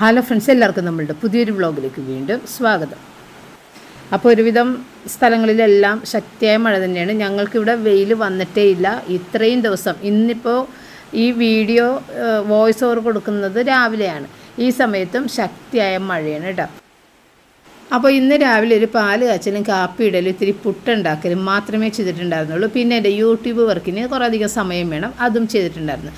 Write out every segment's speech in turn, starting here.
Hello friends എല്ലാവർക്കും നമ്മളുടെ പുതിയൊരു വ്ളോഗിലേക്ക് വീണ്ടും സ്വാഗതം. അപ്പോൾ ഒരുവിധം സ്ഥലങ്ങളിലെല്ലാം ശക്തിയായ മഴ തന്നെയാണ്. ഞങ്ങൾക്കിവിടെ വെയിൽ വന്നിട്ടേ ഇല്ല. ഇത്രയും ദിവസം ഇന്നിപ്പോൾ ഈ വീഡിയോ വോയിസ് ഓവർ കൊടുക്കുന്നത് രാവിലെയാണ്. ഈ സമയത്തും ശക്തിയായ മഴയാണ് കേട്ടോ. അപ്പോൾ ഇന്ന് രാവിലെ ഒരു പാൽ കാച്ചലും കാപ്പി ഇടലും ഇത്തിരി പുട്ടുണ്ടാക്കലും മാത്രമേ ചെയ്തിട്ടുണ്ടായിരുന്നുള്ളൂ. പിന്നെ എന്റെ യൂട്യൂബ് വർക്കിന് കുറേ അധികം സമയം വേണം. അതും ചെയ്തിട്ടുണ്ടായിരുന്നു.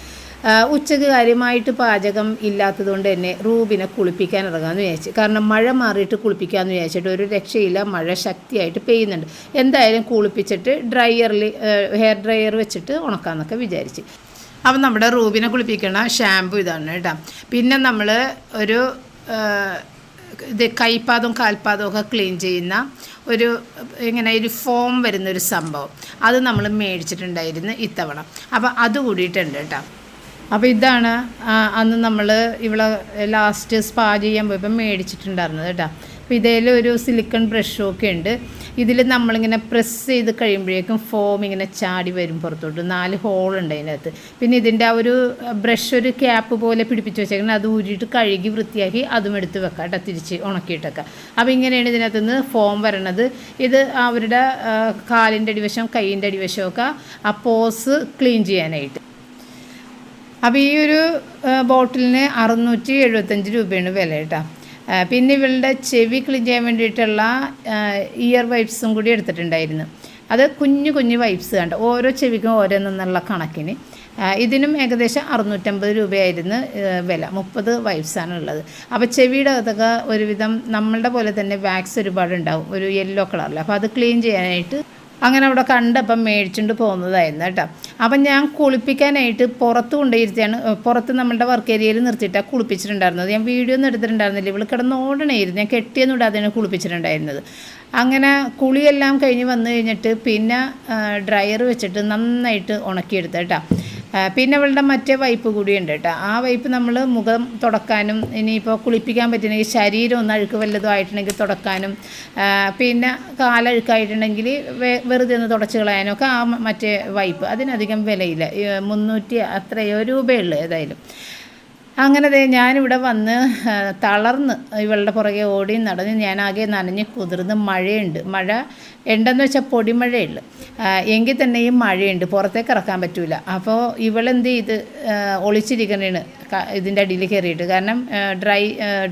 ഉച്ചയ്ക്ക് കാര്യമായിട്ട് പാചകം ഇല്ലാത്തതുകൊണ്ട് തന്നെ റൂബിനെ കുളിപ്പിക്കാൻ ഇറങ്ങാമെന്ന് വിചാരിച്ചു. കാരണം മഴ മാറിയിട്ട് കുളിപ്പിക്കാമെന്ന് വിചാരിച്ചിട്ട് ഒരു രക്ഷയില്ല മഴ ശക്തിയായിട്ട് പെയ്യുന്നുണ്ട്. എന്തായാലും കുളിപ്പിച്ചിട്ട് ഡ്രയറിൽ ഹെയർ ഡ്രയർ വെച്ചിട്ട് ഉണക്കാമെന്നൊക്കെ വിചാരിച്ച്. അപ്പം നമ്മുടെ റൂബിനെ കുളിപ്പിക്കണ ഷാമ്പു ഇതാണ് കേട്ടോ. പിന്നെ നമ്മൾ ഒരു ഇത് കൈപ്പാദവും കാൽപ്പാദവും ഒക്കെ ക്ലീൻ ചെയ്യുന്ന ഒരു ഇങ്ങനെ ഒരു ഫോം വരുന്ന ഒരു സംഭവം. അത് നമ്മൾ മേടിച്ചിട്ടുണ്ടായിരുന്നു ഇത്തവണ. അപ്പോൾ അത് കൂടിയിട്ടുണ്ട് കേട്ടോ. അപ്പോൾ ഇതാണ് അന്ന് നമ്മൾ ഇവിടെ ലാസ്റ്റ് സ്പാ ചെയ്യാൻ പോയപ്പോൾ മേടിച്ചിട്ടുണ്ടായിരുന്നത് കേട്ടോ. അപ്പോൾ ഇതിൽ ഒരു സിലിക്കൺ ബ്രഷും ഒക്കെ ഉണ്ട്. ഇതിൽ നമ്മളിങ്ങനെ പ്രസ് ചെയ്ത് കഴിയുമ്പോഴേക്കും ഫോം ഇങ്ങനെ ചാടി വരും പുറത്തോട്ട്. നാല് ഹോൾ ഉണ്ട് അതിനകത്ത്. പിന്നെ ഇതിന്റെ ആ ഒരു ബ്രഷ് ഒരു ക്യാപ്പ് പോലെ പിടിപ്പിച്ച് വെച്ചേക്കണം അത് ഊരിയിട്ട് കഴുകി വൃത്തിയാക്കി അതും എടുത്ത് വെക്കാം കേട്ടോ തിരിച്ച് ഉണക്കിയിട്ടൊക്കെ. അപ്പോൾ ഇങ്ങനെയാണ് ഇതിനകത്ത് നിന്ന് ഫോം വരണത്. ഇത് അവരുടെ കാലിന്റെ അടിവശം കൈയിന്റെ അടിവശമൊക്കെ ആ പോസ് ക്ലീൻ ചെയ്യാനായിട്ട്. അപ്പോൾ ഈ ഒരു ബോട്ടിലിന് അറുന്നൂറ്റി എഴുപത്തഞ്ച് രൂപയാണ് വില കേട്ടോ. പിന്നെ ഇവളുടെ ചെവി ക്ലീൻ ചെയ്യാൻ വേണ്ടിയിട്ടുള്ള ഇയർ വൈപ്സും കൂടി എടുത്തിട്ടുണ്ടായിരുന്നു. അത് കുഞ്ഞു കുഞ്ഞു വൈപ്സ് കണ്ട് ഓരോ ചെവിക്കും ഓരോന്നുള്ള കണക്കിന്. ഇതിനും ഏകദേശം അറുന്നൂറ്റമ്പത് രൂപയായിരുന്നു വില. മുപ്പത് ഉള്ളത്. അപ്പോൾ ചെവിയുടെ അകത്തൊക്കെ ഒരുവിധം നമ്മളുടെ പോലെ തന്നെ വാക്സ് ഒരുപാട് ഉണ്ടാവും ഒരു യെല്ലോ കളറിൽ അപ്പോൾ അത് ക്ലീൻ ചെയ്യാനായിട്ട് അങ്ങനെ അവിടെ കണ്ടപ്പം മേടിച്ചുകൊണ്ട് പോകുന്നതായിരുന്നു കേട്ടോ. അപ്പം ഞാൻ കുളിപ്പിക്കാനായിട്ട് പുറത്ത് കൊണ്ടുപോയിരുത്തിയാണ് പുറത്ത് നമ്മളുടെ വർക്ക് ഏരിയയിൽ നിർത്തിയിട്ടാണ് കുളിപ്പിച്ചിട്ടുണ്ടായിരുന്നത്. ഞാൻ വീഡിയോ ഒന്നും എടുത്തിട്ടുണ്ടായിരുന്നില്ല. ഇവിടെ കിടന്ന് ഓടണമായിരുന്നു ഞാൻ കെട്ടിയൊന്നും ഇടാതെയാണ് കുളിപ്പിച്ചിട്ടുണ്ടായിരുന്നത്. അങ്ങനെ കുളിയെല്ലാം കഴിഞ്ഞ് വന്നു കഴിഞ്ഞിട്ട് പിന്നെ ഡ്രയർ വെച്ചിട്ട് നന്നായിട്ട് ഉണക്കിയെടുത്ത് കേട്ടോ. പിന്നെ അവളുടെ മറ്റേ വൈപ്പ് കൂടിയുണ്ട് കേട്ടോ. ആ വൈപ്പ് നമ്മൾ മുഖം തുടക്കാനും ഇനിയിപ്പോൾ കുളിപ്പിക്കാൻ പറ്റുന്നെങ്കിൽ ശരീരം ഒന്ന് അഴുക്ക് വല്ലതും ആയിട്ടുണ്ടെങ്കിൽ തുടക്കാനും പിന്നെ കാലഴുക്കായിട്ടുണ്ടെങ്കിൽ വെറുതെ ഒന്ന് തുടച്ച് ഒക്കെ ആ മറ്റേ വൈപ്പ്. അതിനധികം വിലയില്ല. മുന്നൂറ്റി അത്രയോ രൂപയുള്ളൂ ഏതായാലും. അങ്ങനെ ഞാനിവിടെ വന്ന് തളർന്ന് ഇവളുടെ പുറകെ ഓടി നടന്ന് ഞാനാകെ നനഞ്ഞ് കുതിർന്ന് മഴയുണ്ട്. മഴ ഉണ്ടെന്ന് വെച്ചാൽ പൊടിമഴയുള്ളു എങ്കിൽ തന്നെയും മഴയുണ്ട്. പുറത്തേക്ക് ഇറക്കാൻ പറ്റില്ല അപ്പോൾ ഇവളെന്ത് ചെയ്ത് ഒളിച്ചിരിക്കണേണ് ഇതിന്റെ അടിയിൽ കയറിയിട്ട്. കാരണം ഡ്രൈ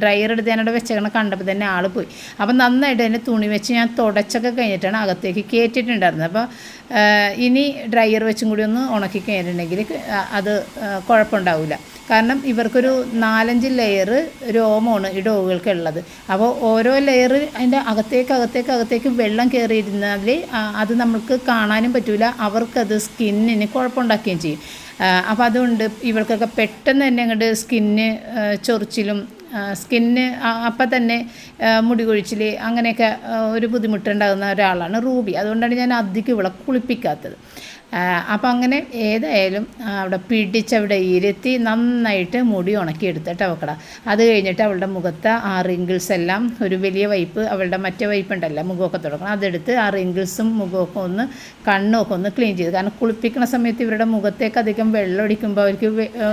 ഡ്രയർ എടുത്ത് ഞാനവിടെ വെച്ചേക്കണ കണ്ടപ്പോൾ തന്നെ ആൾ പോയി. അപ്പം നന്നായിട്ട് തന്നെ തുണി വെച്ച് ഞാൻ തുടച്ചൊക്കെ കഴിഞ്ഞിട്ടാണ് അകത്തേക്ക് കയറ്റിയിട്ടുണ്ടായിരുന്നത് അപ്പോൾ ഇനി ഡ്രയർ വെച്ചും കൂടി ഒന്ന് ഉണക്കി കഴിഞ്ഞിട്ടുണ്ടെങ്കിൽ അത് കുഴപ്പമുണ്ടാവില്ല കാരണം ഇവർക്കൊരു നാലഞ്ച് ലെയർ രോമമാണ് ഈ ഡോഗുകൾക്ക് ഉള്ളത് അപ്പോൾ ഓരോ ലെയർ അതിന്റെ അകത്തേക്ക് അകത്തേക്ക് അകത്തേക്ക് വെള്ളം കയറിയിരുന്നാൽ അത് നമ്മൾക്ക് കാണാനും പറ്റില്ല അവർക്കത് സ്കിന്നിന് കുഴപ്പമുണ്ടാക്കുകയും ചെയ്യും. അപ്പോൾ അതുകൊണ്ട് ഇവർക്കൊക്കെ പെട്ടെന്ന് തന്നെ അങ്ങോട്ട് സ്കിന്ന് ചൊറിച്ചിലും സ്കിന്ന് അപ്പം തന്നെ മുടി കൊഴിച്ചിൽ അങ്ങനെയൊക്കെ ഒരു ബുദ്ധിമുട്ടുണ്ടാകുന്ന ഒരാളാണ് റൂബി. അതുകൊണ്ടാണ് ഞാൻ അധികം ഇവളെ കുളിപ്പിക്കാത്തത്. അപ്പം അങ്ങനെ ഏതായാലും അവിടെ പിടിച്ചവിടെ ഇരുത്തി നന്നായിട്ട് മുടി ഉണക്കിയെടുത്തിട്ട് അവക്കട. അത് കഴിഞ്ഞിട്ട് അവളുടെ മുഖത്ത് ആ റിങ്കിൾസ് എല്ലാം ഒരു വലിയ വൈപ്പ് അവളുടെ മറ്റേ വൈപ്പ് ഉണ്ടല്ലോ മുഖമൊക്കെ തുടങ്ങണം. അതെടുത്ത് ആ റിങ്കിൾസും മുഖമൊക്കെ ഒന്ന് കണ്ണുമൊക്കെ ഒന്ന് ക്ലീൻ ചെയ്ത്. കാരണം കുളിപ്പിക്കുന്ന സമയത്ത് ഇവരുടെ മുഖത്തേക്ക് അധികം വെള്ളം അടിക്കുമ്പോൾ അവർക്ക്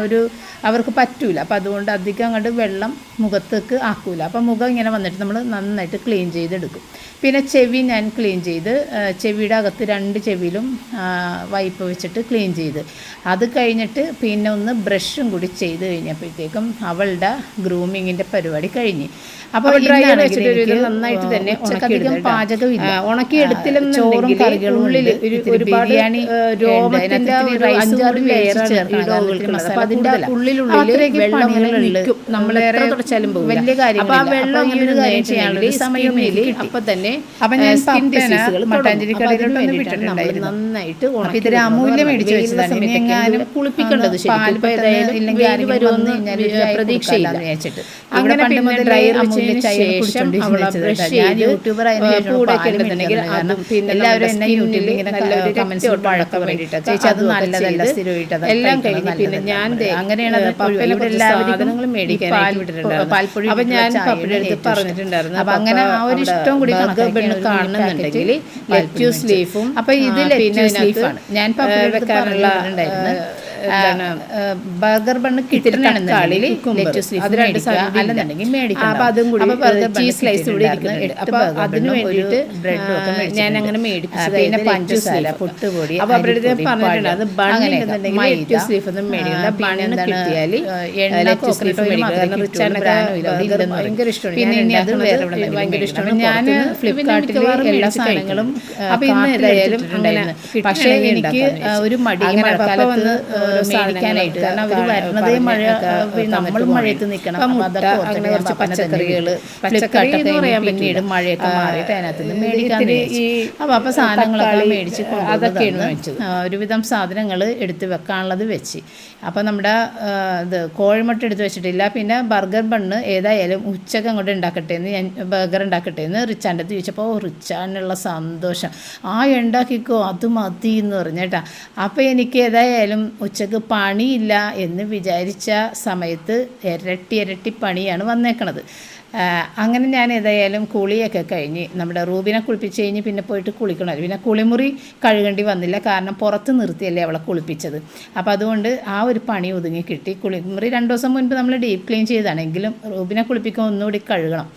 ഒരു അവർക്ക് പറ്റൂല. അപ്പോൾ അതുകൊണ്ട് അധികം അങ്ങോട്ട് വെള്ളം മുഖത്തേക്ക് ആക്കൂല. അപ്പോൾ മുഖം ഇങ്ങനെ വന്നിട്ട് നമ്മൾ നന്നായിട്ട് ക്ലീൻ ചെയ്തെടുക്കും. പിന്നെ ചെവി ഞാൻ ക്ലീൻ ചെയ്ത് ചെവിയുടെ അകത്ത് രണ്ട് ചെവിയിലും വൈപ്പ് വെച്ചിട്ട് ക്ലീൻ ചെയ്ത്. അത് കഴിഞ്ഞിട്ട് പിന്നെ ഒന്ന് ബ്രഷും കൂടി ചെയ്ത് കഴിഞ്ഞപ്പോഴത്തേക്കും അവളുടെ ഗ്രൂമിങ്ങിന്റെ പരിപാടി കഴിഞ്ഞ്. അപ്പോൾ ഡ്രൈയർ വെച്ചിട്ട് നന്നായിട്ട് തന്നെ ഉണക്കിയെടുക്കും പാചകമില്ല. ഉണക്കിയെടുത്തില്ലെന്നുണ്ടെങ്കിൽ കറികളും ഉള്ളിൽ ഒരു ഒരുപാട് ബിരിയാണി രോമത്തിന്റെ ഒരു അഞ്ചാറ് ലെയർ അപ്പോൾ അതിന്റെ ഉള്ളിലുള്ളിൽ വെള്ളം നിൽക്കും. നമ്മൾ എത്ര തുടച്ചാലും പോകും വലിയ കാര്യം അപ്പോൾ ആ വെള്ളം ഈ ഒരു കാര്യം ചെയ്യാനുള്ള സമയമില്ല അപ്പം തന്നെ അപ്പം ഞാൻ സ്കിൻ ഡിസീസുകൾ മട്ടാഞ്ചേരി കടയിലോട്ട് വിട്ടിട്ടുണ്ടായിരുന്നു നന്നായിട്ട് ഉണക്കി അമൂല്യം മേടിച്ചു വെച്ചതാണ് എങ്ങാനും കുളിപ്പിക്കേണ്ടത് പാൽ ഏതായാലും ഇല്ലെങ്കിൽ പ്രതീക്ഷയില്ല. അങ്ങനെ പിന്നെ ഡ്രയർ വെച്ചതിന് ശേഷം അവളെ ബ്രഷ് ഞാൻ യൂട്യൂബർ കൂടെ കിടന്നിട്ടുണ്ടെങ്കിൽ കാരണം പിന്നെ എല്ലാവരും എന്നെ യൂട്യൂബിൽ ഇങ്ങനെ നല്ലൊരു കമന്റ്സ് വഴക്കം വേണ്ടിയിട്ട്. ചേച്ചി അത് നല്ലതല്ല. സ്ഥിരമായിട്ട് എല്ലാം കഴിഞ്ഞ് പിന്നെ ഞാൻ അങ്ങനെയാണ് ഇവിടെ എല്ലാവരും മേടിക്കാൻ പാൽപ്പൊടി അപ്പം ഞാൻ പപ്പയുടെ അടുത്ത് പറഞ്ഞിട്ടുണ്ടായിരുന്നു. അപ്പം അങ്ങനെ ആ ഒരു ഇഷ്ടം കൂടി പെണ്ണ് കാണുന്നുണ്ടെങ്കിൽ ലെറ്റ്യൂസ് ലീഫും അപ്പം ഇത് ലെറ്റ്യൂസ് ലീഫാണ് ഞാൻ പപ്പയുടെ വെക്കാറുള്ള ബർഗർ ബണ്ണ് കിട്ടണമെന്നുണ്ടെങ്കിൽ അല്ലെന്നുണ്ടെങ്കിൽ ചീസ് സ്ലൈസ് burger അതിന് വേണ്ടിയിട്ട് ഞാൻ അങ്ങനെ മേടിപ്പിച്ചത് പിന്നെ പഞ്ചസാര, അവരുടെ പറഞ്ഞിട്ടുണ്ട്. അത് ഒന്നും കിട്ടിയാൽ ഇല്ലെന്ന് ഭയങ്കര ഇഷ്ടമാണ്. പിന്നെ ഞാൻ ഇനി അത് ഉണ്ടാക്കുന്നത് വേറെ ഭയങ്കര ഇഷ്ടമാണ്. ഞാൻ ഫ്ലിപ്കാർട്ടിൽ എല്ലാ സാധനങ്ങളും അപ്പൊ ഇന്ന് ഏതായാലും പക്ഷേ എനിക്ക് ഒരു മടി വന്ന് മേടിക്കാനായിട്ട് കാരണം അവർ വരുന്നതേ മഴ നമ്മൾ മഴയത്ത്. നിൽക്കണം അപ്പം അങ്ങനെ കുറച്ച് പച്ചക്കറികൾ പച്ചക്കറി എന്ന് പറയാൻ പിന്നീട്. മഴയൊക്കെ മാറിയിട്ട് അതിനകത്ത് നിന്ന് മേടിക്കാൻ അപ്പോൾ അപ്പോൾ സാധനങ്ങളൊക്കെ മേടിച്ച് അതൊക്കെയാണ് മേടിച്ചത്. ഒരുവിധം സാധനങ്ങൾ എടുത്ത് വെക്കാനുള്ളത് വെച്ച്. അപ്പോൾ നമ്മുടെ ഇത് കോഴിമുട്ട എടുത്ത് വെച്ചിട്ടില്ല. പിന്നെ ബർഗർ ബണ്ണ് ഏതായാലും ഉച്ചയ്ക്ക് അങ്ങോട്ട് ഉണ്ടാക്കട്ടെ എന്ന് ഞാൻ ബർഗർ ഉണ്ടാക്കട്ടെ എന്ന് റിച്ചാന്റെ അടുത്ത് ചോദിച്ചപ്പോൾ റിച്ചാനുള്ള സന്തോഷം. ആ ഉണ്ടാക്കിക്കോ അത് മതി എന്ന് പറഞ്ഞേട്ടാ അപ്പോൾ എനിക്ക് ഏതായാലും ഉച്ചയ്ക്ക് പണിയില്ല എന്ന് വിചാരിച്ച സമയത്ത് ഇരട്ടി ഇരട്ടി പണിയാണ് വന്നേക്കണത്. അങ്ങനെ ഞാൻ ഏതായാലും കുളിയൊക്കെ കഴിഞ്ഞ് നമ്മുടെ റൂബിനെ കുളിപ്പിച്ച് കഴിഞ്ഞ് പിന്നെ പോയിട്ട് കുളിക്കണം പിന്നെ കുളിമുറി കഴുകേണ്ടി വന്നില്ല. കാരണം പുറത്ത് നിർത്തിയല്ലേ അവളെ കുളിപ്പിച്ചത്. അപ്പോൾ അതുകൊണ്ട് ആ ഒരു പണി ഒതുങ്ങി കിട്ടി. കുളിമുറി രണ്ട് ദിവസം മുൻപ് നമ്മൾ ഡീപ്പ് ക്ലീൻ ചെയ്താണെങ്കിലും റൂബിനെ കുളിപ്പിക്കാൻ ഒന്നുകൂടി കഴുകണം.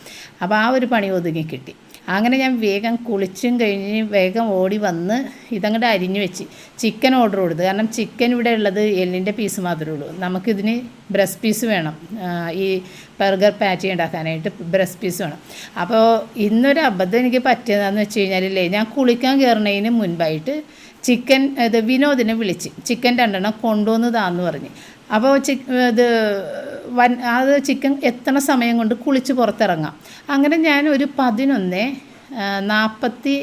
അപ്പോൾ ആ ഒരു പണി ഒതുങ്ങി കിട്ടി. അങ്ങനെ ഞാൻ വേഗം കുളിച്ചും കഴിഞ്ഞ് വേഗം ഓടി വന്ന് ഇതങ്ങോട്ട് അരിഞ്ഞു വെച്ച്. ചിക്കൻ ഓർഡർ കൊടുത്തു. കാരണം ചിക്കൻ ഇവിടെ ഉള്ളത് എല്ലിന്റെ പീസ് മാത്രമേ ഉള്ളൂ. നമുക്കിതിന് ബ്രസ്റ്റ് പീസ് വേണം. ഈ ബർഗർ പാറ്റി ഉണ്ടാക്കാനായിട്ട് ബ്രസ്റ്റ് പീസ് വേണം. അപ്പോൾ ഇന്നൊരു അബദ്ധം എനിക്ക് പറ്റിയതാണെന്ന് വെച്ച് കഴിഞ്ഞാലില്ലേ ഞാൻ കുളിക്കാൻ കയറുന്നതിന് മുൻപായിട്ട് ചിക്കൻ ഇത് വിനോദിനെ വിളിച്ച് ചിക്കൻ രണ്ടെണ്ണം കൊണ്ടുവന്നതാന്ന് പറഞ്ഞ്. അപ്പോൾ ചി ഇത് വൻ അത് ചിക്കൻ എത്തണ സമയം കൊണ്ട് കുളിച്ച് പുറത്തിറങ്ങാം. അങ്ങനെ ഞാൻ ഒരു പതിനൊന്ന് നാൽപ്പത്തി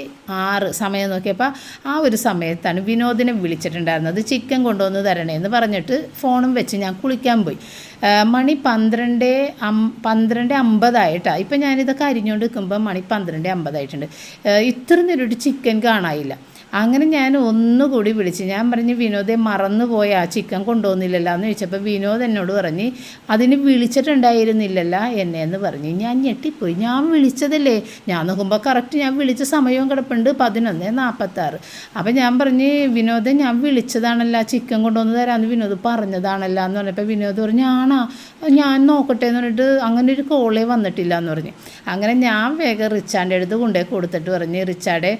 ആറ് സമയം നോക്കിയപ്പോൾ ആ ഒരു സമയത്താണ് വിനോദിനെ വിളിച്ചിട്ടുണ്ടായിരുന്നത്. ചിക്കൻ കൊണ്ടുവന്ന് തരണേ എന്ന് പറഞ്ഞിട്ട് ഫോണും വെച്ച് ഞാൻ കുളിക്കാൻ പോയി. മണി പന്ത്രണ്ട് അം പന്ത്രണ്ട് അമ്പതായിട്ടാണ് ഇപ്പം ഞാനിതൊക്കെ അരിഞ്ഞുകൊണ്ട് നിൽക്കുമ്പോൾ മണി പന്ത്രണ്ട് അമ്പതായിട്ടുണ്ട്. ഇത്ര നേരം ഒരു ചിക്കൻ കാണാനില്ല. അങ്ങനെ ഞാൻ ഒന്നുകൂടി വിളിച്ച്. ഞാൻ പറഞ്ഞ് വിനോദെ മറന്നുപോയ ആ ചിക്കൻ കൊണ്ടുവന്നില്ലല്ലോ എന്ന് ചോദിച്ചപ്പോൾ വിനോദ് എന്നോട് പറഞ്ഞ് അതിന് വിളിച്ചിട്ടുണ്ടായിരുന്നില്ലല്ല എന്നെ എന്ന് പറഞ്ഞ്. ഞാൻ ഞെട്ടിപ്പോയി. ഞാൻ വിളിച്ചതല്ലേ? ഞാൻ നോക്കുമ്പോൾ കറക്റ്റ് ഞാൻ വിളിച്ച സമയവും കിടപ്പുണ്ട് പതിനൊന്ന് നാൽപ്പത്താറ് അപ്പം ഞാൻ പറഞ്ഞ് വിനോദ് ഞാൻ വിളിച്ചതാണല്ലോ ചിക്കൻ കൊണ്ടുവന്ന് തരാമെന്ന് വിനോദ് പറഞ്ഞതാണല്ലോ എന്ന് പറഞ്ഞപ്പോൾ വിനോദ് പറഞ്ഞു ആണാ ഞാൻ നോക്കട്ടെ എന്ന് പറഞ്ഞിട്ട് അങ്ങനെ ഒരു കോളേ വന്നിട്ടില്ല എന്ന് പറഞ്ഞു. അങ്ങനെ ഞാൻ വേഗം റിച്ചാന്റെ അടുത്ത് കൊണ്ടുപോയി കൊടുത്തിട്ട് പറഞ്ഞ് റിച്ചാടെ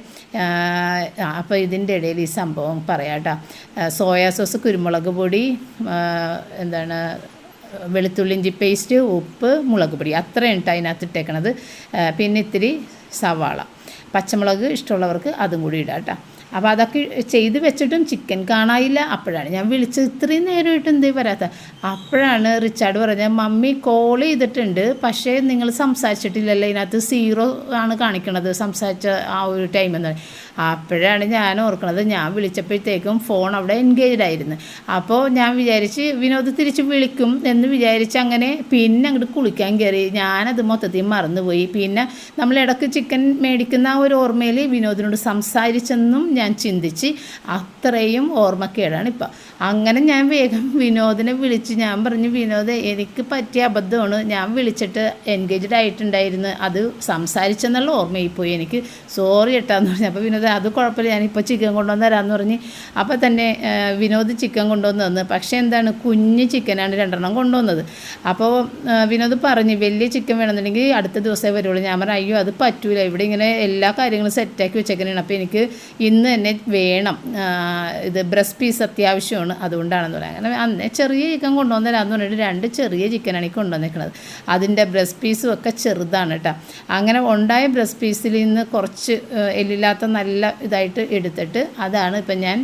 അപ്പോൾ ഇതിന്റെ ഇടയിൽ ഈ സംഭവം പറയാട്ടോ സോയാ സോസ് കുരുമുളക് പൊടി എന്താണ് വെളുത്തുള്ളി ഇഞ്ചി പേസ്റ്റ് ഉപ്പ് മുളക് പൊടി. അത്രയും കേട്ടോ അതിനകത്ത് ഇട്ടേക്കണത്. പിന്നെ ഇത്തിരി സവാള. പച്ചമുളക് ഇഷ്ടമുള്ളവർക്ക് അതും കൂടി ഇടാം കേട്ടോ അപ്പോൾ അതൊക്കെ ചെയ്ത് വെച്ചിട്ടും ചിക്കൻ കാണാനില്ല. അപ്പോഴാണ് ഞാൻ വിളിച്ചത്. ഇത്രയും നേരമായിട്ട് എന്തേ വരാത്ത? അപ്പോഴാണ് റിച്ചാർഡ് പറഞ്ഞത് മമ്മി കോൾ ചെയ്തിട്ടുണ്ട്. പക്ഷേ നിങ്ങൾ സംസാരിച്ചിട്ടില്ലല്ലോ. ഇതിനകത്ത് സീറോ ആണ് കാണിക്കണത്. സംസാരിച്ച ആ ഒരു ടൈം എന്ന് അപ്പോഴാണ് ഞാൻ ഓർക്കുന്നത്. ഞാൻ വിളിച്ചപ്പോഴത്തേക്കും ഫോൺ അവിടെ എൻഗേജ്ഡ് ആയിരുന്നു. അപ്പോൾ ഞാൻ വിചാരിച്ച് വിനോദ് തിരിച്ച് വിളിക്കും എന്ന് വിചാരിച്ച് അങ്ങനെ പിന്നെ അങ്ങോട്ട് കുളിക്കാൻ കയറി ഞാനത് മൊത്തത്തിൽ മറന്നുപോയി. പിന്നെ നമ്മൾ ഇടയ്ക്ക് ചിക്കൻ മേടിക്കുന്ന ആ ഒരു ഓർമ്മയിൽ വിനോദിനോട് സംസാരിച്ചെന്നും ഞാൻ ചിന്തിച്ച് അത്രയും ഓർമ്മക്കേടാണ് ഇപ്പം. അങ്ങനെ ഞാൻ വേഗം വിനോദിനെ വിളിച്ച് ഞാൻ പറഞ്ഞു വിനോദ് എനിക്ക് പറ്റിയ അബദ്ധമാണ്. ഞാൻ വിളിച്ചിട്ട് എൻഗേജ്ഡ് ആയിട്ടുണ്ടായിരുന്നു. അത് സംസാരിച്ചെന്നുള്ള ഓർമ്മയിൽ പോയി എനിക്ക് സോറി ഏട്ടാന്ന് പറഞ്ഞു. അപ്പോൾ വിനോദ് അത് കുഴപ്പമില്ല ഞാനിപ്പോൾ ചിക്കൻ കൊണ്ടുവന്ന് തരാമെന്ന് പറഞ്ഞ് അപ്പോൾ തന്നെ വിനോദ് ചിക്കൻ കൊണ്ടുവന്ന് തന്നു. പക്ഷേ എന്താണ് കുഞ്ഞ് ചിക്കനാണ് രണ്ടെണ്ണം കൊണ്ടുവന്നത്. അപ്പോൾ വിനോദ് പറഞ്ഞു വലിയ ചിക്കൻ വേണമെന്നുണ്ടെങ്കിൽ അടുത്ത ദിവസമേ വരുള്ളൂ. ഞാൻ പറഞ്ഞു അയ്യോ അത് പറ്റൂല. ഇവിടെ ഇങ്ങനെ എല്ലാ കാര്യങ്ങളും സെറ്റാക്കി വെച്ചേക്കണേണ്. അപ്പോൾ എനിക്ക് ഇന്ന് തന്നെ വേണം. ഇത് ബ്രസ്റ്റ് പീസ് അത്യാവശ്യമാണ്. അതുകൊണ്ടാണെന്ന് പറയാം. അങ്ങനെ അന്ന് ചെറിയ ചിക്കൻ കൊണ്ടുവന്ന് തരാമെന്ന് പറഞ്ഞിട്ട് രണ്ട് ചെറിയ ചിക്കനാണ് ഈ കൊണ്ടുവന്നേക്കണത്. അതിന്റെ ബ്രസ്റ്റ് പീസും ഒക്കെ ചെറുതാണ് കേട്ടോ. അങ്ങനെ ഉണ്ടായ ബ്രസ്റ്റ് പീസിൽ നിന്ന് കുറച്ച് എല്ലില്ലാത്ത നല്ല ഇതായിട്ട് എടുത്തിട്ട് അതാണ് ഇപ്പം ഞാൻ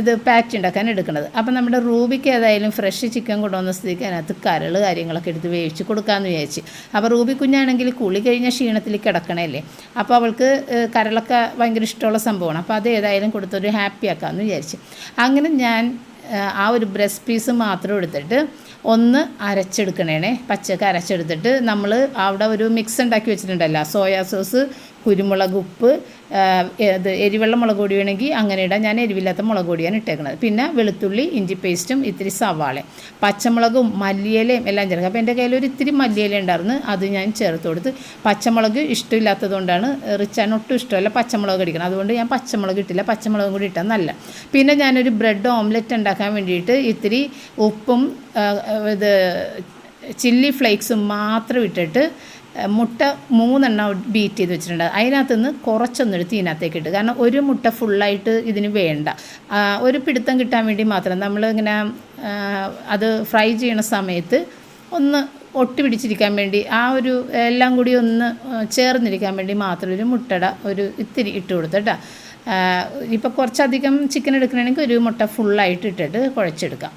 ഇത് പാറ്റ് ഉണ്ടാക്കാൻ എടുക്കുന്നത്. അപ്പം നമ്മുടെ റൂബിക്ക് ഏതായാലും ഫ്രഷ് ചിക്കൻ കൊണ്ടുവന്ന സ്ഥിതിക്ക് അതിനകത്ത് കരൾ കാര്യങ്ങളൊക്കെ എടുത്ത് വേവിച്ച് കൊടുക്കാമെന്ന് വിചാരിച്ച്. അപ്പോൾ റൂബി കുഞ്ഞാണെങ്കിൽ കുളി കഴിഞ്ഞ ക്ഷീണത്തിൽ കിടക്കണല്ലേ? അപ്പോൾ അവൾക്ക് കരളൊക്കെ ഭയങ്കര ഇഷ്ടമുള്ള സംഭവമാണ്. അപ്പോൾ അത് ഏതായാലും കൊടുത്തൊരു ഹാപ്പി ആക്കാമെന്ന് വിചാരിച്ച്. അങ്ങനെ ഞാൻ ആ ഒരു ബ്രസ്റ്റ് പീസ് മാത്രം എടുത്തിട്ട് ഒന്ന് അരച്ചെടുക്കണേണേ. പച്ചക്ക് അരച്ചെടുത്തിട്ട് നമ്മൾ അവിടെ ഒരു മിക്സ് ഉണ്ടാക്കി വെച്ചിട്ടുണ്ടല്ലോ സോയാ സോസ് കുരുമുളക് ഉപ്പ് ഇത് എരിവെള്ള മുളക് പൊടി വേണമെങ്കിൽ അങ്ങനെ ഇടാം. ഞാൻ എരിവില്ലാത്ത മുളക് പൊടിയാണ് ഇട്ടേക്കുന്നത് പിന്നെ വെളുത്തുള്ളി ഇഞ്ചി പേസ്റ്റും ഇത്തിരി സവാള പച്ചമുളകും മല്ലിയിലയും എല്ലാം ചേർക്കുക അപ്പോൾ എന്റെ കയ്യിൽ ഒരു ഇത്തിരി മല്ലിയില ഉണ്ടായിരുന്നു. അത് ഞാൻ ചേർത്ത് കൊടുത്ത് പച്ചമുളക് ഇഷ്ടമില്ലാത്തതുകൊണ്ടാണ് റിച്ചാൻ ഒട്ടും ഇഷ്ടമല്ല പച്ചമുളക് അടിക്കണം അതുകൊണ്ട് ഞാൻ പച്ചമുളക് ഇട്ടില്ല. പച്ചമുളകും കൂടി ഇട്ടാൽ നല്ല. പിന്നെ ഞാനൊരു ബ്രെഡ് ഓംലെറ്റ് ഉണ്ടാക്കാൻ വേണ്ടിയിട്ട് ഇത്തിരി ഉപ്പും ഇത് ചില്ലി ഫ്ലേക്സും മാത്രം ഇട്ടിട്ട് മുട്ട മൂന്നെണ്ണം ബീറ്റ് ചെയ്ത് വെച്ചിട്ടുണ്ട്. അതിനകത്ത് നിന്ന് കുറച്ചൊന്നെടുത്ത് ഇതിനകത്തേക്ക് ഇട്ട്. കാരണം ഒരു മുട്ട ഫുള്ളായിട്ട് ഇതിന് വേണ്ട. ഒരു പിടുത്തം കിട്ടാൻ വേണ്ടി മാത്രം നമ്മൾ ഇങ്ങനെ അത് ഫ്രൈ ചെയ്യണ സമയത്ത് ഒന്ന് ഒട്ടി പിടിച്ചിരിക്കാൻ വേണ്ടി ആ ഒരു എല്ലാം കൂടി ഒന്ന് ചേർന്നിരിക്കാൻ വേണ്ടി മാത്രം ഒരു മുട്ടട ഒരു ഇത്തിരി ഇട്ട് കൊടുത്തിട്ടാ ഇപ്പോൾ കുറച്ചധികം ചിക്കൻ എടുക്കണമെങ്കിൽ ഒരു മുട്ട ഫുള്ളായിട്ട് ഇട്ടിട്ട് കുഴച്ചെടുക്കാം.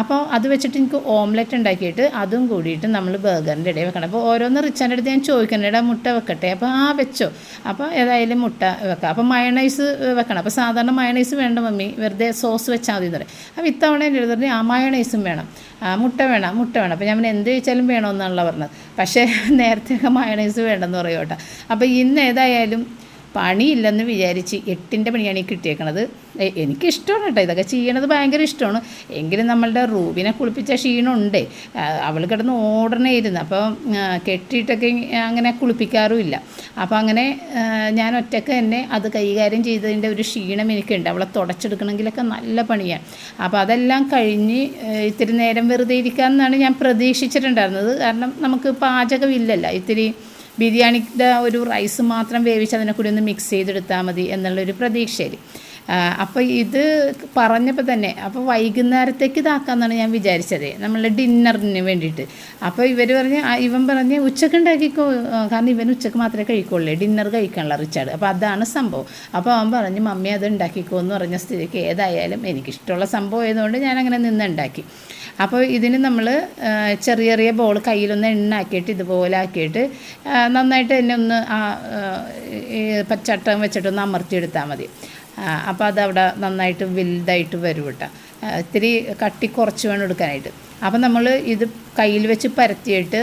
അപ്പോൾ അത് വെച്ചിട്ട് എനിക്ക് ഓംലെറ്റ് ഉണ്ടാക്കിയിട്ട് അതും കൂടിയിട്ട് നമ്മൾ ബർഗറിന്റെ ഇടയിൽ വെക്കണം. അപ്പോൾ ഓരോന്ന് റിച്ചാന്റെ അടുത്ത് ഞാൻ ചോദിക്കണം എടാ മുട്ട വെക്കട്ടെ? അപ്പോൾ ആ വെച്ചോ. അപ്പോൾ ഏതായാലും മുട്ട വെക്കാം. അപ്പോൾ മയണൈസ് വെക്കണം. അപ്പോൾ സാധാരണ മയണൈസ് വേണ്ട മമ്മി. വെറുതെ സോസ് വെച്ചാൽ മതി എന്ന് പറയും. അപ്പോൾ ഇത്തവണ എന്റെ അടുത്ത് ആ മയണൈസും വേണം. മുട്ട വേണം മുട്ട വേണം. അപ്പോൾ ഞാൻ എന്ത് ചോദിച്ചാലും വേണമെന്നാണല്ലോ പറഞ്ഞത്. പക്ഷേ നേരത്തെയൊക്കെ മയണൈസ് വേണമെന്ന് പറയും കേട്ടോ. അപ്പോൾ ഇന്ന് ഏതായാലും പണിയില്ലെന്ന് വിചാരിച്ച് എട്ടിന്റെ പണിയാണ് ഈ കിട്ടിയേക്കണത്. എനിക്കിഷ്ടമാണ് കേട്ടോ. ഇതൊക്കെ ചെയ്യണത് ഭയങ്കര ഇഷ്ടമാണ്. എങ്കിലും നമ്മളുടെ റൂബിനെ കുളിപ്പിച്ച ക്ഷീണമുണ്ട്. അവൾ കിടന്ന് ഓടണേയിരുന്നു. അപ്പോൾ കെട്ടിയിട്ടൊക്കെ അങ്ങനെ കുളിപ്പിക്കാറുമില്ല. അപ്പോൾ അങ്ങനെ ഞാൻ ഒറ്റയ്ക്ക് തന്നെ അത് കൈകാര്യം ചെയ്തതിന്റെ ഒരു ക്ഷീണം എനിക്കുണ്ട്. അവളെ തുടച്ചെടുക്കണമെങ്കിലൊക്കെ നല്ല പണിയാണ്. അപ്പോൾ അതെല്ലാം കഴിഞ്ഞ് ഇത്തിരി നേരം വെറുതെ ഇരിക്കാമെന്നാണ് ഞാൻ പ്രതീക്ഷിച്ചിട്ടുണ്ടായിരുന്നത്. കാരണം നമുക്ക് പാചകമില്ലല്ലോ. ഇത്തിരി ബിരിയാണിയുടെ ഒരു റൈസ് മാത്രം വേവിച്ച് അതിനെ കൂടി ഒന്ന് മിക്സ് ചെയ്തെടുത്താൽ മതി എന്നുള്ളൊരു പ്രതീക്ഷയിൽ. അപ്പോൾ ഇത് പറഞ്ഞപ്പോൾ തന്നെ അപ്പോൾ വൈകുന്നേരത്തേക്ക് ഇതാക്കാമെന്നാണ് ഞാൻ വിചാരിച്ചത്. നമ്മളെ ഡിന്നറിന് വേണ്ടിയിട്ട്. അപ്പോൾ ഇവർ പറഞ്ഞ് ഇവൻ പറഞ്ഞ് ഉച്ചയ്ക്ക് ഉണ്ടാക്കിക്കോ. കാരണം ഇവൻ ഉച്ചയ്ക്ക് മാത്രമേ കഴിക്കുള്ളൂ. ഡിന്നർ കഴിക്കാനുള്ള റിച്ചാർഡ്. അപ്പോൾ അതാണ് സംഭവം. അപ്പോൾ അവൻ പറഞ്ഞ് മമ്മി അത് ഉണ്ടാക്കിക്കോ എന്ന് പറഞ്ഞ സ്ഥിതിക്ക് ഏതായാലും എനിക്കിഷ്ടമുള്ള സംഭവം ആയതുകൊണ്ട് ഞാൻ നിന്ന് ഉണ്ടാക്കി. അപ്പോൾ ഇതിന് നമ്മൾ ചെറിയ ചെറിയ ബോൾ കയ്യിലൊന്ന് എണ്ണ ആക്കിയിട്ട് ഇതുപോലെ ആക്കിയിട്ട് നന്നായിട്ട് തന്നെ ഒന്ന് പച്ചട്ടം വെച്ചിട്ടൊന്ന് അമർത്തിയെടുത്താൽ മതി. അപ്പോൾ അതവിടെ നന്നായിട്ട് വലുതായിട്ട് വരും കേട്ടോ. ഇത്തിരി കട്ടി കുറച്ച് വേണം എടുക്കാനായിട്ട്. അപ്പം നമ്മൾ ഇത് കയ്യിൽ വെച്ച് പരത്തിയിട്ട്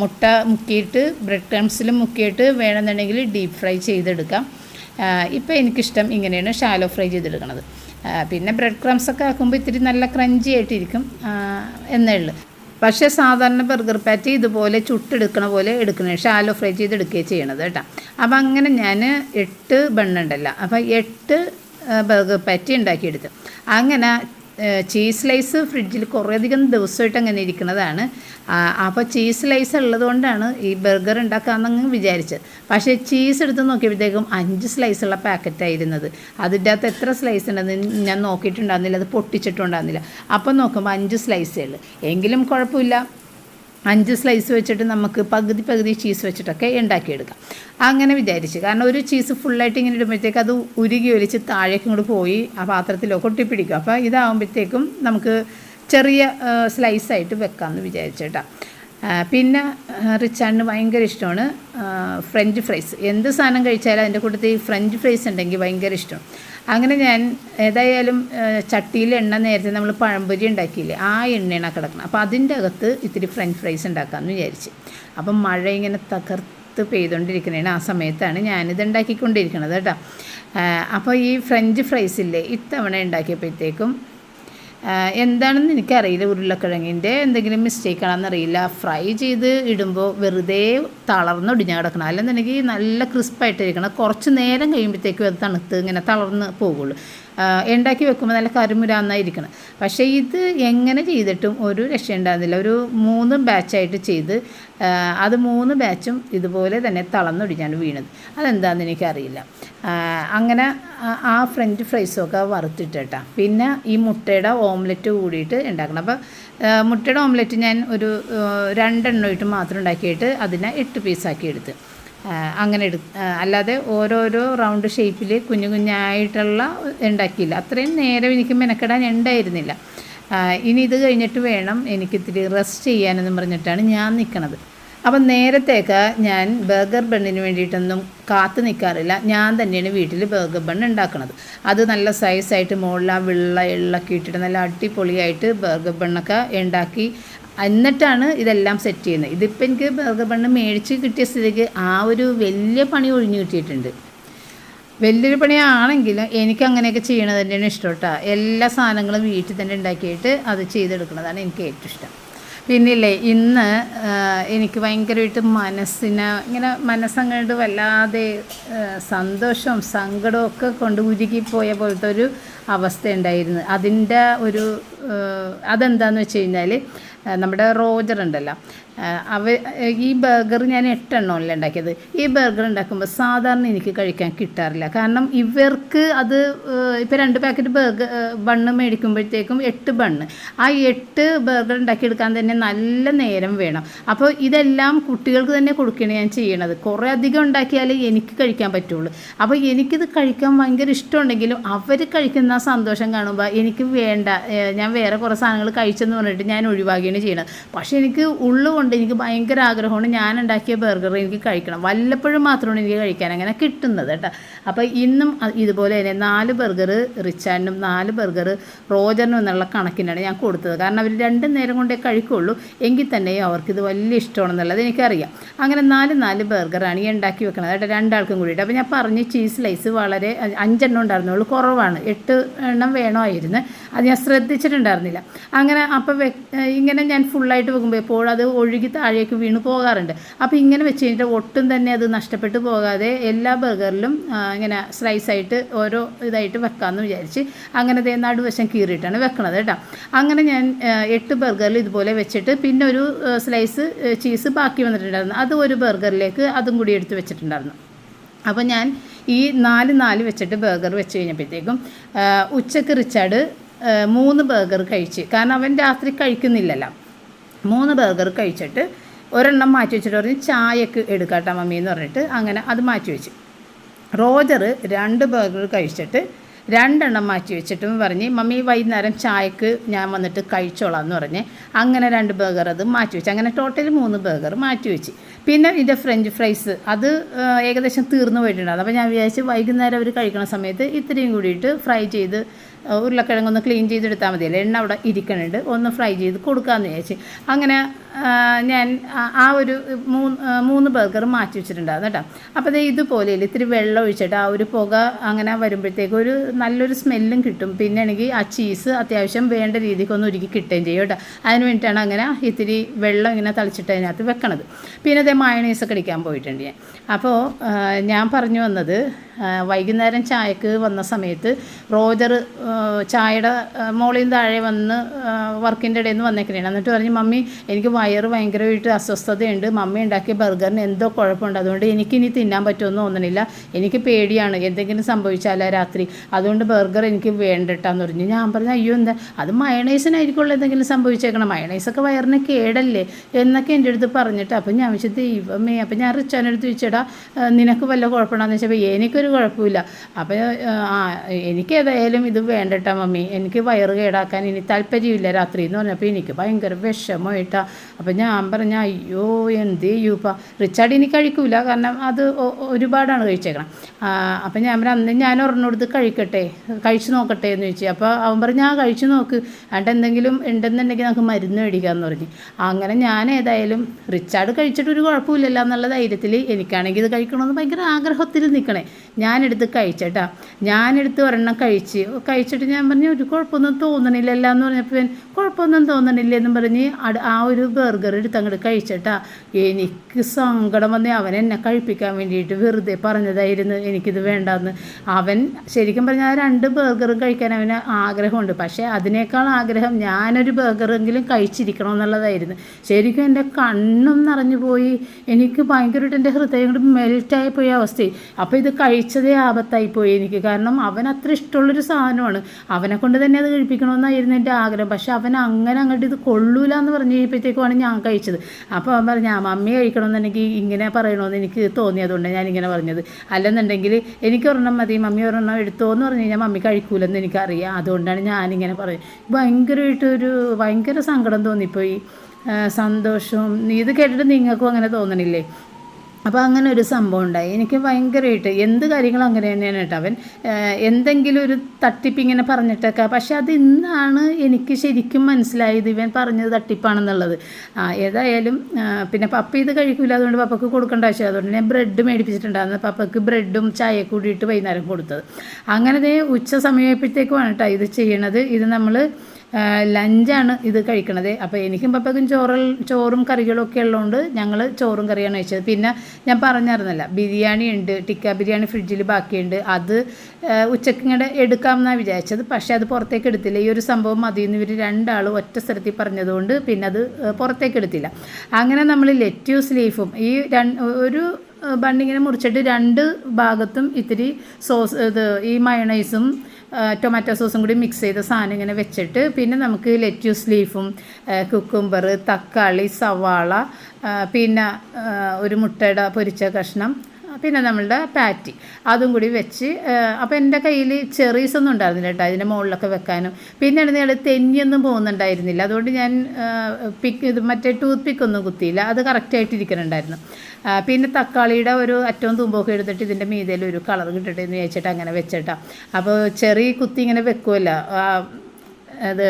മുട്ട മുക്കിയിട്ട് ബ്രെഡ് ക്രംസിൽ മുക്കിയിട്ട് വേണമെന്നുണ്ടെങ്കിൽ ഡീപ്പ് ഫ്രൈ ചെയ്തെടുക്കാം. ഇപ്പോൾ എനിക്കിഷ്ടം ഇങ്ങനെയാണ് ഷാലോ ഫ്രൈ ചെയ്തെടുക്കുന്നത് പിന്നെ ബ്രെഡ് ക്രംസ് ഒക്കെ ആക്കുമ്പോൾ ഇത്തിരി നല്ല ക്രഞ്ചി ആയിട്ടിരിക്കും എന്നേ ഉള്ളൂ. പക്ഷേ സാധാരണ ബർഗർ പാറ്റി ഇതുപോലെ ചുട്ടെടുക്കണ പോലെ എടുക്കണേ ഷാലോ ഫ്രൈ ചെയ്തെടുക്കുകയും ചെയ്യണത് കേട്ടോ. അപ്പോൾ അങ്ങനെ ഞാൻ എട്ട് ബണ്ണുണ്ടല്ലോ അപ്പോൾ എട്ട് ബർഗർ പാറ്റി ഉണ്ടാക്കിയെടുത്തു. അങ്ങനെ ചീസ് സ്ലൈസ് ഫ്രിഡ്ജിൽ കുറേയധികം ദിവസമായിട്ട് അങ്ങനെ ഇരിക്കുന്നതാണ്. അപ്പോൾ ചീസ് സ്ലൈസ് ഉള്ളതുകൊണ്ടാണ് ഈ ബർഗർ ഉണ്ടാക്കാമെന്നങ്ങ് വിചാരിച്ചത്. പക്ഷേ ചീസ് എടുത്ത് നോക്കിയപ്പോഴത്തേക്കും അഞ്ച് സ്ലൈസുള്ള പാക്കറ്റായിരുന്നത് അതിന്റെ അകത്ത് എത്ര സ്ലൈസ് ഉണ്ടെന്ന് ഞാൻ നോക്കിയിട്ടുണ്ടായിരുന്നില്ല അത് പൊട്ടിച്ചിട്ടുണ്ടായിരുന്നില്ല. അപ്പം നോക്കുമ്പോൾ അഞ്ച് സ്ലൈസേ ഉള്ളൂ. എങ്കിലും കുഴപ്പമില്ല. അഞ്ച് സ്ലൈസ് വെച്ചിട്ട് നമുക്ക് പകുതി പകുതി ചീസ് വെച്ചിട്ടൊക്കെ ഉണ്ടാക്കിയെടുക്കാം. അങ്ങനെ വിചാരിച്ച്. കാരണം ഒരു ചീസ് ഫുള്ളായിട്ട് ഇങ്ങനെ ഇടുമ്പോഴത്തേക്ക് അത് ഉരുകി ഒലിച്ച് താഴേക്കും കൂടെ പോയി ആ പാത്രത്തിലൊക്കെ ഒട്ടിപ്പിടിക്കും. അപ്പോൾ ഇതാകുമ്പോഴത്തേക്കും നമുക്ക് ചെറിയ സ്ലൈസായിട്ട് വെക്കാമെന്ന് വിചാരിച്ചേട്ടാ. പിന്നെ റിച്ചാണിന് ഭയങ്കര ഇഷ്ടമാണ് ഫ്രഞ്ച് ഫ്രൈസ് എന്ത് സാധനം കഴിച്ചാലും അതിന്റെ കൂട്ടത്തിൽ ഫ്രഞ്ച് ഫ്രൈസ് ഉണ്ടെങ്കിൽ ഭയങ്കര ഇഷ്ടമാണ് അങ്ങനെ ഞാൻ ഏതായാലും ചട്ടിയിൽ എണ്ണ നേരത്തെ നമ്മൾ പഴംപൊരി ഉണ്ടാക്കിയില്ലേ ആ എണ്ണയാണ് കിടക്കണം അപ്പോൾ അതിന്റെ അകത്ത് ഇത്തിരി ഫ്രഞ്ച് ഫ്രൈസ് ഉണ്ടാക്കാമെന്ന് വിചാരിച്ച്. അപ്പം മഴ ഇങ്ങനെ തകർത്ത് പെയ്തുകൊണ്ടിരിക്കുന്നതാണ് ആ സമയത്താണ് ഞാനിത് ഉണ്ടാക്കിക്കൊണ്ടിരിക്കുന്നത് കേട്ടോ. അപ്പോൾ ഈ ഫ്രഞ്ച് ഫ്രൈസ് ഇല്ലേ ഇത്തവണ ഉണ്ടാക്കിയപ്പോഴത്തേക്കും എന്താണെന്ന് എനിക്കറിയില്ല ഉരുളക്കിഴങ്ങിന്റെ എന്തെങ്കിലും മിസ്റ്റേക്ക് ആണെന്നറിയില്ല ഫ്രൈ ചെയ്ത് ഇടുമ്പോൾ വെറുതെ തളർന്ന് ഒടിഞ്ഞ് കിടക്കണം. അല്ലെന്നുണ്ടെങ്കിൽ നല്ല ക്രിസ്പായിട്ടിരിക്കണം കുറച്ച് നേരം കഴിയുമ്പോഴത്തേക്കും അത് തണുത്ത് ഇങ്ങനെ തളർന്ന് പോകുള്ളൂ. ഉണ്ടാക്കി വെക്കുമ്പോൾ നല്ല കരുമുരാന്നായിരിക്കണം. പക്ഷേ ഇത് എങ്ങനെ ചെയ്തിട്ടും ഒരു രക്ഷയുണ്ടാകുന്നില്ല ഒരു മൂന്ന് ബാച്ചായിട്ട് ചെയ്ത് അത് മൂന്ന് ബാച്ചും ഇതുപോലെ തന്നെ തളർന്നൊടിഞ്ഞാണ് വീണത്. അതെന്താണെന്ന് എനിക്കറിയില്ല. അങ്ങനെ ആ- ഫ്രഞ്ച് ഫ്രൈസൊക്കെ വറുത്തിട്ടേട്ടാ. പിന്നെ ഈ മുട്ടയുടെ ഓംലെറ്റ് കൂടിയിട്ട് ഉണ്ടാക്കണം. അപ്പോൾ മുട്ടയുടെ ഓംലെറ്റ് ഞാൻ ഒരു രണ്ടെണ്ണമായിട്ട് മാത്രം ഉണ്ടാക്കിയിട്ട് അതിനെ എട്ട് പീസാക്കി എടുത്ത്. അങ്ങനെ എടു അല്ലാതെ ഓരോരോ റൗണ്ട് ഷേപ്പിൽ കുഞ്ഞു കുഞ്ഞായിട്ടുള്ള ഉണ്ടാക്കിയില്ല. അത്രയും നേരം എനിക്ക് മെനക്കെടാൻ ഉണ്ടായിരുന്നില്ല. ഇനി ഇത് കഴിഞ്ഞിട്ട് വേണം എനിക്കിത്തിരി റെസ്റ്റ് ചെയ്യാനെന്നും പറഞ്ഞിട്ടാണ് ഞാൻ നിൽക്കണത് അപ്പം നേരത്തേക്ക് ഞാൻ ബർഗർ ബണ്ണിന് വേണ്ടിയിട്ടൊന്നും കാത്ത് നിൽക്കാറില്ല ഞാൻ തന്നെയാണ് വീട്ടിൽ ബർഗർ ബണ്ണ് ഉണ്ടാക്കുന്നത് അത് നല്ല സൈസായിട്ട് മുകളിൽ വെള്ള എള്ളൊക്കെ ഇട്ടിട്ട് നല്ല അടിപൊളിയായിട്ട് ബർഗർ ബണ്ണൊക്കെ ഉണ്ടാക്കി എന്നിട്ടാണ് ഇതെല്ലാം സെറ്റ് ചെയ്യുന്നത്. ഇതിപ്പോൾ എനിക്ക് ബർഗർ ബണ്ണ് മേടിച്ച് കിട്ടിയ സ്ഥിതിക്ക് ആ ഒരു വലിയ പണി ഒഴിഞ്ഞു കിട്ടിയിട്ടുണ്ട്. വലിയൊരു പണിയാണെങ്കിലും എനിക്ക് അങ്ങനെയൊക്കെ ചെയ്യണത് തന്നെയാണ് ഇഷ്ടം കേട്ടോ. എല്ലാ സാധനങ്ങളും വീട്ടിൽ തന്നെ ഉണ്ടാക്കിയിട്ട് അത് ചെയ്തെടുക്കുന്നതാണ് എനിക്ക് ഏറ്റവും ഇഷ്ടം. പിന്നില്ലേ ഇന്ന് എനിക്ക് ഭയങ്കരമായിട്ട് മനസ്സിനെ ഇങ്ങനെ മനസ്സങ്ങോട്ട് വല്ലാതെ സന്തോഷവും സങ്കടവും ഒക്കെ കൊണ്ട് ഉരുകിപ്പോയ പോലത്തെ ഒരു അവസ്ഥ ഉണ്ടായിരുന്നു. അതിന്റെ ഒരു അതെന്താന്ന് വെച്ച് കഴിഞ്ഞാൽ നമ്മുടെ റോജർ ഉണ്ടല്ലോ. അവ ഈ ബർഗർ ഞാൻ എട്ടെണ്ണമല്ല ഉണ്ടാക്കിയത് ഈ ബർഗർ ഉണ്ടാക്കുമ്പോൾ സാധാരണ എനിക്ക് കഴിക്കാൻ കിട്ടാറില്ല. കാരണം ഇവർക്ക് അത് ഇപ്പോൾ രണ്ട് പാക്കറ്റ് ബർഗർ ബണ്ണ് മേടിക്കുമ്പോഴത്തേക്കും എട്ട് ബണ്ണ്. ആ എട്ട് ബർഗർ ഉണ്ടാക്കിയെടുക്കാൻ തന്നെ നല്ല നേരം വേണം. അപ്പോൾ ഇതെല്ലാം കുട്ടികൾക്ക് തന്നെ കൊടുക്കുകയാണ് ഞാൻ ചെയ്യണത്. കുറേ അധികം ഉണ്ടാക്കിയാലേ എനിക്ക് കഴിക്കാൻ പറ്റുള്ളൂ. അപ്പോൾ എനിക്കിത് കഴിക്കാൻ ഭയങ്കര ഇഷ്ടമുണ്ടെങ്കിലും അവർ കഴിക്കുന്ന സന്തോഷം കാണുമ്പോൾ എനിക്ക് വേണ്ട ഞാൻ വേറെ കുറേ സാധനങ്ങൾ കഴിച്ചെന്ന് പറഞ്ഞിട്ട് ഞാൻ ഒഴിവാക്കുകയാണ് ചെയ്യണത്. പക്ഷേ എനിക്ക് ഉള്ളുകൊണ്ട് എനിക്ക് ഭയങ്കര ആഗ്രഹമാണ് ഞാൻ ഉണ്ടാക്കിയ ബർഗർ എനിക്ക് കഴിക്കണം. വല്ലപ്പോഴും മാത്രമാണ് എനിക്ക് കഴിക്കാൻ അങ്ങനെ കിട്ടുന്നത് കേട്ടോ. അപ്പോൾ ഇന്നും ഇതുപോലെ തന്നെ നാല് ബർഗർ റിച്ചാൻഡും നാല് ബർഗർ റോജറിനും എന്നുള്ള കണക്കിനാണ് ഞാൻ കൊടുത്തത്. കാരണം അവർ രണ്ട് നേരം കൊണ്ടേ കഴിക്കുള്ളൂ. എങ്കിൽ തന്നെയും അവർക്കിത് വലിയ ഇഷ്ടമാണെന്നുള്ളത് എനിക്കറിയാം. അങ്ങനെ നാല് നാല് ബർഗറാണ് ഈ ഉണ്ടാക്കി വെക്കണത് കേട്ടോ രണ്ടാൾക്കും കൂടിയിട്ട്. അപ്പോൾ ഞാൻ പറഞ്ഞു ചീസ് സ്ലൈസ് വളരെ അഞ്ചെണ്ണം ഉണ്ടായിരുന്നുള്ളൂ. കുറവാണ്. എട്ട് എണ്ണം വേണമായിരുന്നു. അത് ഞാൻ ശ്രദ്ധിച്ചിട്ടുണ്ടായിരുന്നില്ല. അങ്ങനെ അപ്പോൾ വെ ഇങ്ങനെ ഞാൻ ഫുള്ളായിട്ട് വെക്കുമ്പോൾ എപ്പോഴും അത് ഒഴുകി താഴേക്ക് വീണ് പോകാറുണ്ട്. അപ്പോൾ ഇങ്ങനെ വെച്ച് കഴിഞ്ഞിട്ട് ഒട്ടും തന്നെ അത് നഷ്ടപ്പെട്ടു പോകാതെ എല്ലാ ബർഗറിലും ഇങ്ങനെ സ്ലൈസ് ആയിട്ട് ഓരോ ഇതായിട്ട് വെക്കാമെന്ന് വിചാരിച്ച് അങ്ങനെ ദേ നടുവശം കീറിയിട്ടാണ് വെക്കണത് കേട്ടോ. അങ്ങനെ ഞാൻ എട്ട് ബർഗറിൽ ഇതുപോലെ വെച്ചിട്ട് പിന്നെ ഒരു സ്ലൈസ് ചീസ് ബാക്കി വന്നിട്ടുണ്ടായിരുന്നു. അത് ഒരു ബർഗറിലേക്ക് അതും കൂടി എടുത്ത് വെച്ചിട്ടുണ്ടായിരുന്നു. അപ്പോൾ ഞാൻ ഈ നാല് നാല് വെച്ചിട്ട് ബർഗർ വെച്ച് കഴിഞ്ഞപ്പോഴത്തേക്കും ഉച്ചയ്ക്ക് റിച്ചാർഡ് മൂന്ന് ബർഗർ കഴിച്ച്. കാരണം അവൻ രാത്രി കഴിക്കുന്നില്ലല്ലോ. മൂന്ന് ബർഗർ കഴിച്ചിട്ട് ഒരെണ്ണം മാറ്റി വെച്ചിട്ട് പറഞ്ഞ് ചായക്ക് എടുക്കാട്ടാ മമ്മി എന്ന് പറഞ്ഞിട്ട് അങ്ങനെ അത് മാറ്റി വെച്ചു. റോജർ രണ്ട് ബർഗർ കഴിച്ചിട്ട് രണ്ടെണ്ണം മാറ്റി വെച്ചിട്ടും പറഞ്ഞ് മമ്മി വൈകുന്നേരം ചായക്ക് ഞാൻ വന്നിട്ട് കഴിച്ചോളാം എന്ന് പറഞ്ഞ് അങ്ങനെ രണ്ട് ബർഗർ അത് മാറ്റി വെച്ചു. അങ്ങനെ ടോട്ടൽ മൂന്ന് ബർഗർ മാറ്റി വെച്ച്. പിന്നെ ഇതിന്റെ ഫ്രഞ്ച് ഫ്രൈസ് അത് ഏകദേശം തീർന്നു പോയിട്ടുണ്ടായിരുന്നു അപ്പോൾ ഞാൻ വിചാരിച്ച് വൈകുന്നേരം അവർ കഴിക്കുന്ന സമയത്ത് ഇത്രയും കൂടിയിട്ട് ഫ്രൈ ചെയ്ത് ഉരുളക്കിഴങ്ങൊന്ന് ക്ലീൻ ചെയ്തെടുത്താൽ മതിയല്ലോ? എണ്ണ അവിടെ ഇരിക്കണുണ്ട്. ഒന്ന് ഫ്രൈ ചെയ്ത് കൊടുക്കാമെന്ന് വിചാരിച്ച്. അങ്ങനെ ഞാൻ ആ- ഒരു മൂന്ന് മൂന്ന് ബർഗർ മാറ്റി വെച്ചിട്ടുണ്ടായിരുന്നു കേട്ടോ. അപ്പോൾ ഇതുപോലെ ഇത്തിരി വെള്ളം ഒഴിച്ചിട്ട് ആ ഒരു പുക അങ്ങനെ വരുമ്പോഴത്തേക്ക് ഒരു നല്ലൊരു സ്മെല്ലും കിട്ടും. പിന്നെ ആണെങ്കിൽ ആ ചീസ് അത്യാവശ്യം വേണ്ട രീതിക്ക് ഒന്ന് ഒരുക്കി കിട്ടുകയും ചെയ്യും കേട്ടോ. അതിന് വേണ്ടിയിട്ടാണ് അങ്ങനെ ഇത്തിരി വെള്ളം ഇങ്ങനെ തളിച്ചിട്ട് അതിനകത്ത് വെക്കണത്. പിന്നെ അതേ ഒക്കെ അടിക്കാൻ പോയിട്ടുണ്ട് ഞാൻ. അപ്പോൾ ഞാൻ പറഞ്ഞു വന്നത് വൈകുന്നേരം ചായക്ക് വന്ന സമയത്ത് റോജർ ചായയുടെ മോളിൽ നിന്ന് താഴെ വന്ന് വർക്കിന്റെ ഇടയിൽ നിന്ന് വന്നേക്കണേ എന്നിട്ട് പറഞ്ഞു മമ്മി എനിക്ക് വയറ് ഭയങ്കരമായിട്ട് അസ്വസ്ഥതയുണ്ട്. മമ്മി ഉണ്ടാക്കിയ ബർഗറിന് എന്തോ കുഴപ്പമുണ്ട്. അതുകൊണ്ട് എനിക്കിനി തിന്നാൻ പറ്റുമെന്ന് തോന്നണില്ല. എനിക്ക് പേടിയാണ്. എന്തെങ്കിലും സംഭവിച്ചാലോ രാത്രി. അതുകൊണ്ട് ബർഗർ എനിക്ക് വേണ്ടട്ടാന്ന് പറഞ്ഞു. ഞാൻ പറഞ്ഞു അയ്യോ എന്താ? അത് മയണൈസിനായിരിക്കുമല്ലോ എന്തെങ്കിലും സംഭവിച്ചേക്കണം. മയണൈസൊക്കെ വയറിന് കേടല്ലേ? എന്നൊക്കെ എന്റെ അടുത്ത് പറഞ്ഞിട്ട് അപ്പം ഞാൻ വെച്ചാൽ ദൈവമേ അപ്പം ഞാൻ റിച്ചാനെടുത്ത് വെച്ചടാ നിനക്ക് വല്ല കുഴപ്പമുണ്ടാന്ന് വെച്ചപ്പോൾ എനിക്കൊരു കുഴപ്പമില്ല. അപ്പോൾ ആ എനിക്ക് ഏതായാലും ഇത് വേണ്ടട്ടാ മമ്മി. എനിക്ക് വയറ് കേടാക്കാൻ ഇനി താല്പര്യമില്ല രാത്രി എന്ന് പറഞ്ഞപ്പോൾ എനിക്ക് ഭയങ്കര വിഷമമായിട്ടാ അപ്പം ഞാൻ പറഞ്ഞ അയ്യോ എന്ത് ചെയ്യൂപ്പ? റിച്ചാർഡ് ഇനി കഴിക്കൂല കാരണം അത് ഒരുപാടാണ് കഴിച്ചേക്കണം. അപ്പം ഞാൻ പറഞ്ഞു അന്ന് ഞാൻ ഒരെണ്ണെടുത്ത് കഴിക്കട്ടെ കഴിച്ചു നോക്കട്ടെ എന്ന് ചോദിച്ചു. അപ്പോൾ അവൻ പറഞ്ഞു ആ കഴിച്ചു നോക്ക്. എന്നിട്ട് എന്തെങ്കിലും ഉണ്ടെന്നുണ്ടെങ്കിൽ നമുക്ക് മരുന്ന് മേടിക്കാമെന്ന് പറഞ്ഞു. അങ്ങനെ ഞാൻ ഏതായാലും റിച്ചാർഡ് കഴിച്ചിട്ട് ഒരു കുഴപ്പമില്ലല്ലോ എന്നുള്ള ധൈര്യത്തിൽ എനിക്കാണെങ്കിൽ ഇത് കഴിക്കണമെന്ന് ഭയങ്കര ആഗ്രഹത്തിൽ നിൽക്കണേ ഞാനെടുത്ത് കഴിച്ചേട്ടാ. ഞാനെടുത്ത് ഒരെണ്ണം കഴിച്ച് കഴിച്ചിട്ട് ഞാൻ പറഞ്ഞു ഒരു കുഴപ്പമൊന്നും തോന്നണില്ലല്ലോ എന്ന് പറഞ്ഞപ്പോൾ കുഴപ്പമൊന്നും തോന്നണില്ല എന്നും പറഞ്ഞ് ആ ഒരു ബർഗർ എടുത്ത് അങ്ങോട്ട് കഴിച്ചട്ടാ. എനിക്ക് സങ്കടം വന്ന് അവൻ എന്നെ കഴിപ്പിക്കാൻ വേണ്ടിയിട്ട് വെറുതെ പറഞ്ഞതായിരുന്നു എനിക്കിത് വേണ്ടെന്ന്. അവൻ ശരിക്കും പറഞ്ഞാൽ രണ്ട് ബർഗറും കഴിക്കാൻ അവന് ആഗ്രഹമുണ്ട്. പക്ഷേ അതിനേക്കാൾ ആഗ്രഹം ഞാനൊരു ബർഗറെങ്കിലും കഴിച്ചിരിക്കണം എന്നുള്ളതായിരുന്നു ശരിക്കും എന്റെ കണ്ണും നിറഞ്ഞു പോയി. എനിക്ക് ഭയങ്കരമായിട്ട് എന്റെ ഹൃദയം കൊണ്ട് മെൽറ്റായി പോയ അവസ്ഥയായി. അപ്പോൾ ഇത് കഴിച്ചതേ ആപത്തായി പോയി എനിക്ക്. കാരണം അവൻ അത്ര ഇഷ്ടമുള്ളൊരു സാധനമാണ്. അവനെ കൊണ്ട് തന്നെ അത് കഴിപ്പിക്കണമെന്നായിരുന്നു എന്റെ ആഗ്രഹം. പക്ഷേ അവൻ അങ്ങനെ അങ്ങോട്ട് ഇത് കൊള്ളൂല എന്ന് പറഞ്ഞു കഴിഞ്ഞപ്പോഴത്തേക്കുമാണ് ഞാൻ കഴിച്ചത്. അപ്പോൾ അവൻ പറഞ്ഞു ആ മമ്മി കഴിക്കണമെന്നുണ്ടെങ്കിൽ ഇങ്ങനെ പറയണമെന്ന് എനിക്ക് തോന്നിയതുകൊണ്ട് ഞാൻ ഇങ്ങനെ പറഞ്ഞത്. അല്ലെന്നുണ്ടെങ്കിൽ എനിക്ക് ഒരെണ്ണം മതി. മമ്മി ഒരെണ്ണം എടുത്തോ എന്ന് പറഞ്ഞു കഴിഞ്ഞാൽ മമ്മി കഴിക്കൂലെന്ന് എനിക്കറിയാം. അതുകൊണ്ടാണ് ഞാനിങ്ങനെ പറയുന്നത് ഭയങ്കരമായിട്ടൊരു ഭയങ്കര സങ്കടം തോന്നിപ്പോയി. സന്തോഷവും ഇത് കേട്ടിട്ട് നിങ്ങൾക്കും അങ്ങനെ തോന്നണില്ലേ? അപ്പോൾ അങ്ങനെ ഒരു സംഭവം ഉണ്ടായി. എനിക്ക് ഭയങ്കരമായിട്ട് എന്ത് കാര്യങ്ങളും അങ്ങനെ തന്നെയാണ് കേട്ടോ അവൻ. എന്തെങ്കിലും ഒരു തട്ടിപ്പ് ഇങ്ങനെ പറഞ്ഞിട്ടൊക്കെ. പക്ഷെ അത് ഇന്നാണ് എനിക്ക് ശരിക്കും മനസ്സിലായത് ഇവൻ പറഞ്ഞത് തട്ടിപ്പാണെന്നുള്ളത്. ആ ഏതായാലും പിന്നെ പപ്പ ഇത് കഴിക്കില്ല അതുകൊണ്ട് പപ്പക്ക് കൊടുക്കേണ്ട ആവശ്യം അതുകൊണ്ട് ഞാൻ ബ്രെഡ് മേടിപ്പിച്ചിട്ടുണ്ടായിരുന്നു. പപ്പക്ക് ബ്രെഡും ചായ കൂടിയിട്ട് വൈകുന്നേരം കൊടുത്തത്. അങ്ങനെ ഉച്ച സമയമായപ്പോഴത്തേക്കുമാണ് കേട്ടോ ഇത് ചെയ്യണത്. ഇത് നമ്മൾ ലഞ്ചാണ് ഇത് കഴിക്കണത്. അപ്പോൾ എനിക്കും പപ്പക്കും ചോറിൽ ചോറും കറികളും ഒക്കെ ഉള്ളതുകൊണ്ട് ഞങ്ങൾ ചോറും കറിയാണ് കഴിച്ചത്. പിന്നെ ഞാൻ പറഞ്ഞിരുന്നല്ല ബിരിയാണി ഉണ്ട് ടിക്ക ബിരിയാണി ഫ്രിഡ്ജിൽ ബാക്കിയുണ്ട്. അത് ഉച്ചയ്ക്ക് ഇങ്ങോട്ട് എടുക്കാമെന്നാണ് വിചാരിച്ചത്. പക്ഷേ അത് പുറത്തേക്ക് എടുത്തില്ല. ഈ ഒരു സംഭവം മതിയെന്ന് ഇവർ രണ്ടാളും ഒറ്റ സ്ഥലത്തിൽ പറഞ്ഞതുകൊണ്ട് പിന്നെ അത് പുറത്തേക്ക് എടുത്തില്ല. അങ്ങനെ നമ്മൾ ലെറ്റ്യൂസ് ലീഫും ഈ ഒരു ബണ്ണിങ്ങനെ മുറിച്ചിട്ട് രണ്ട് ഭാഗത്തും ഇത്തിരി സോസ് ഇത് ഈ മയണൈസും ടൊമാറ്റോ സോസും കൂടി മിക്സ് ചെയ്ത സാധനം ഇങ്ങനെ വെച്ചിട്ട് പിന്നെ നമുക്ക് ലെറ്റ്യൂസ് ലീഫും കുക്കുംബർ തക്കാളി സവാള പിന്നെ ഒരു മുട്ടയുടെ പൊരിച്ച കഷ്ണം പിന്നെ നമ്മളുടെ പാറ്റി. അതും കൂടി വെച്ച് അപ്പോൾ എന്റെ കയ്യിൽ ചെറീസ് ഒന്നും ഉണ്ടായിരുന്നില്ല കേട്ടോ അതിന്റെ മുകളിലൊക്കെ വെക്കാനും. പിന്നെ ഇടയിൽ തെന്നിയൊന്നും പോകുന്നുണ്ടായിരുന്നില്ല. അതുകൊണ്ട് ഞാൻ പിക്ക് ഇത് മറ്റേ ടൂത്ത് പിക്കൊന്നും കുത്തിയില്ല. അത് കറക്റ്റായിട്ട് ഇരിക്കുന്നുണ്ടായിരുന്നു പിന്നെ തക്കാളിയുടെ ഒരു അറ്റവും തുമ്പൊക്കെ എടുത്തിട്ട് ഇതിന്റെ മീതയിൽ ഒരു കളർ കിട്ടട്ടെ എന്ന് വിചാരിച്ചിട്ട് അങ്ങനെ വെച്ചിട്ടാണ് അപ്പോൾ ചെറിയ കുത്തി ഇങ്ങനെ വെക്കുമല്ലോ അത്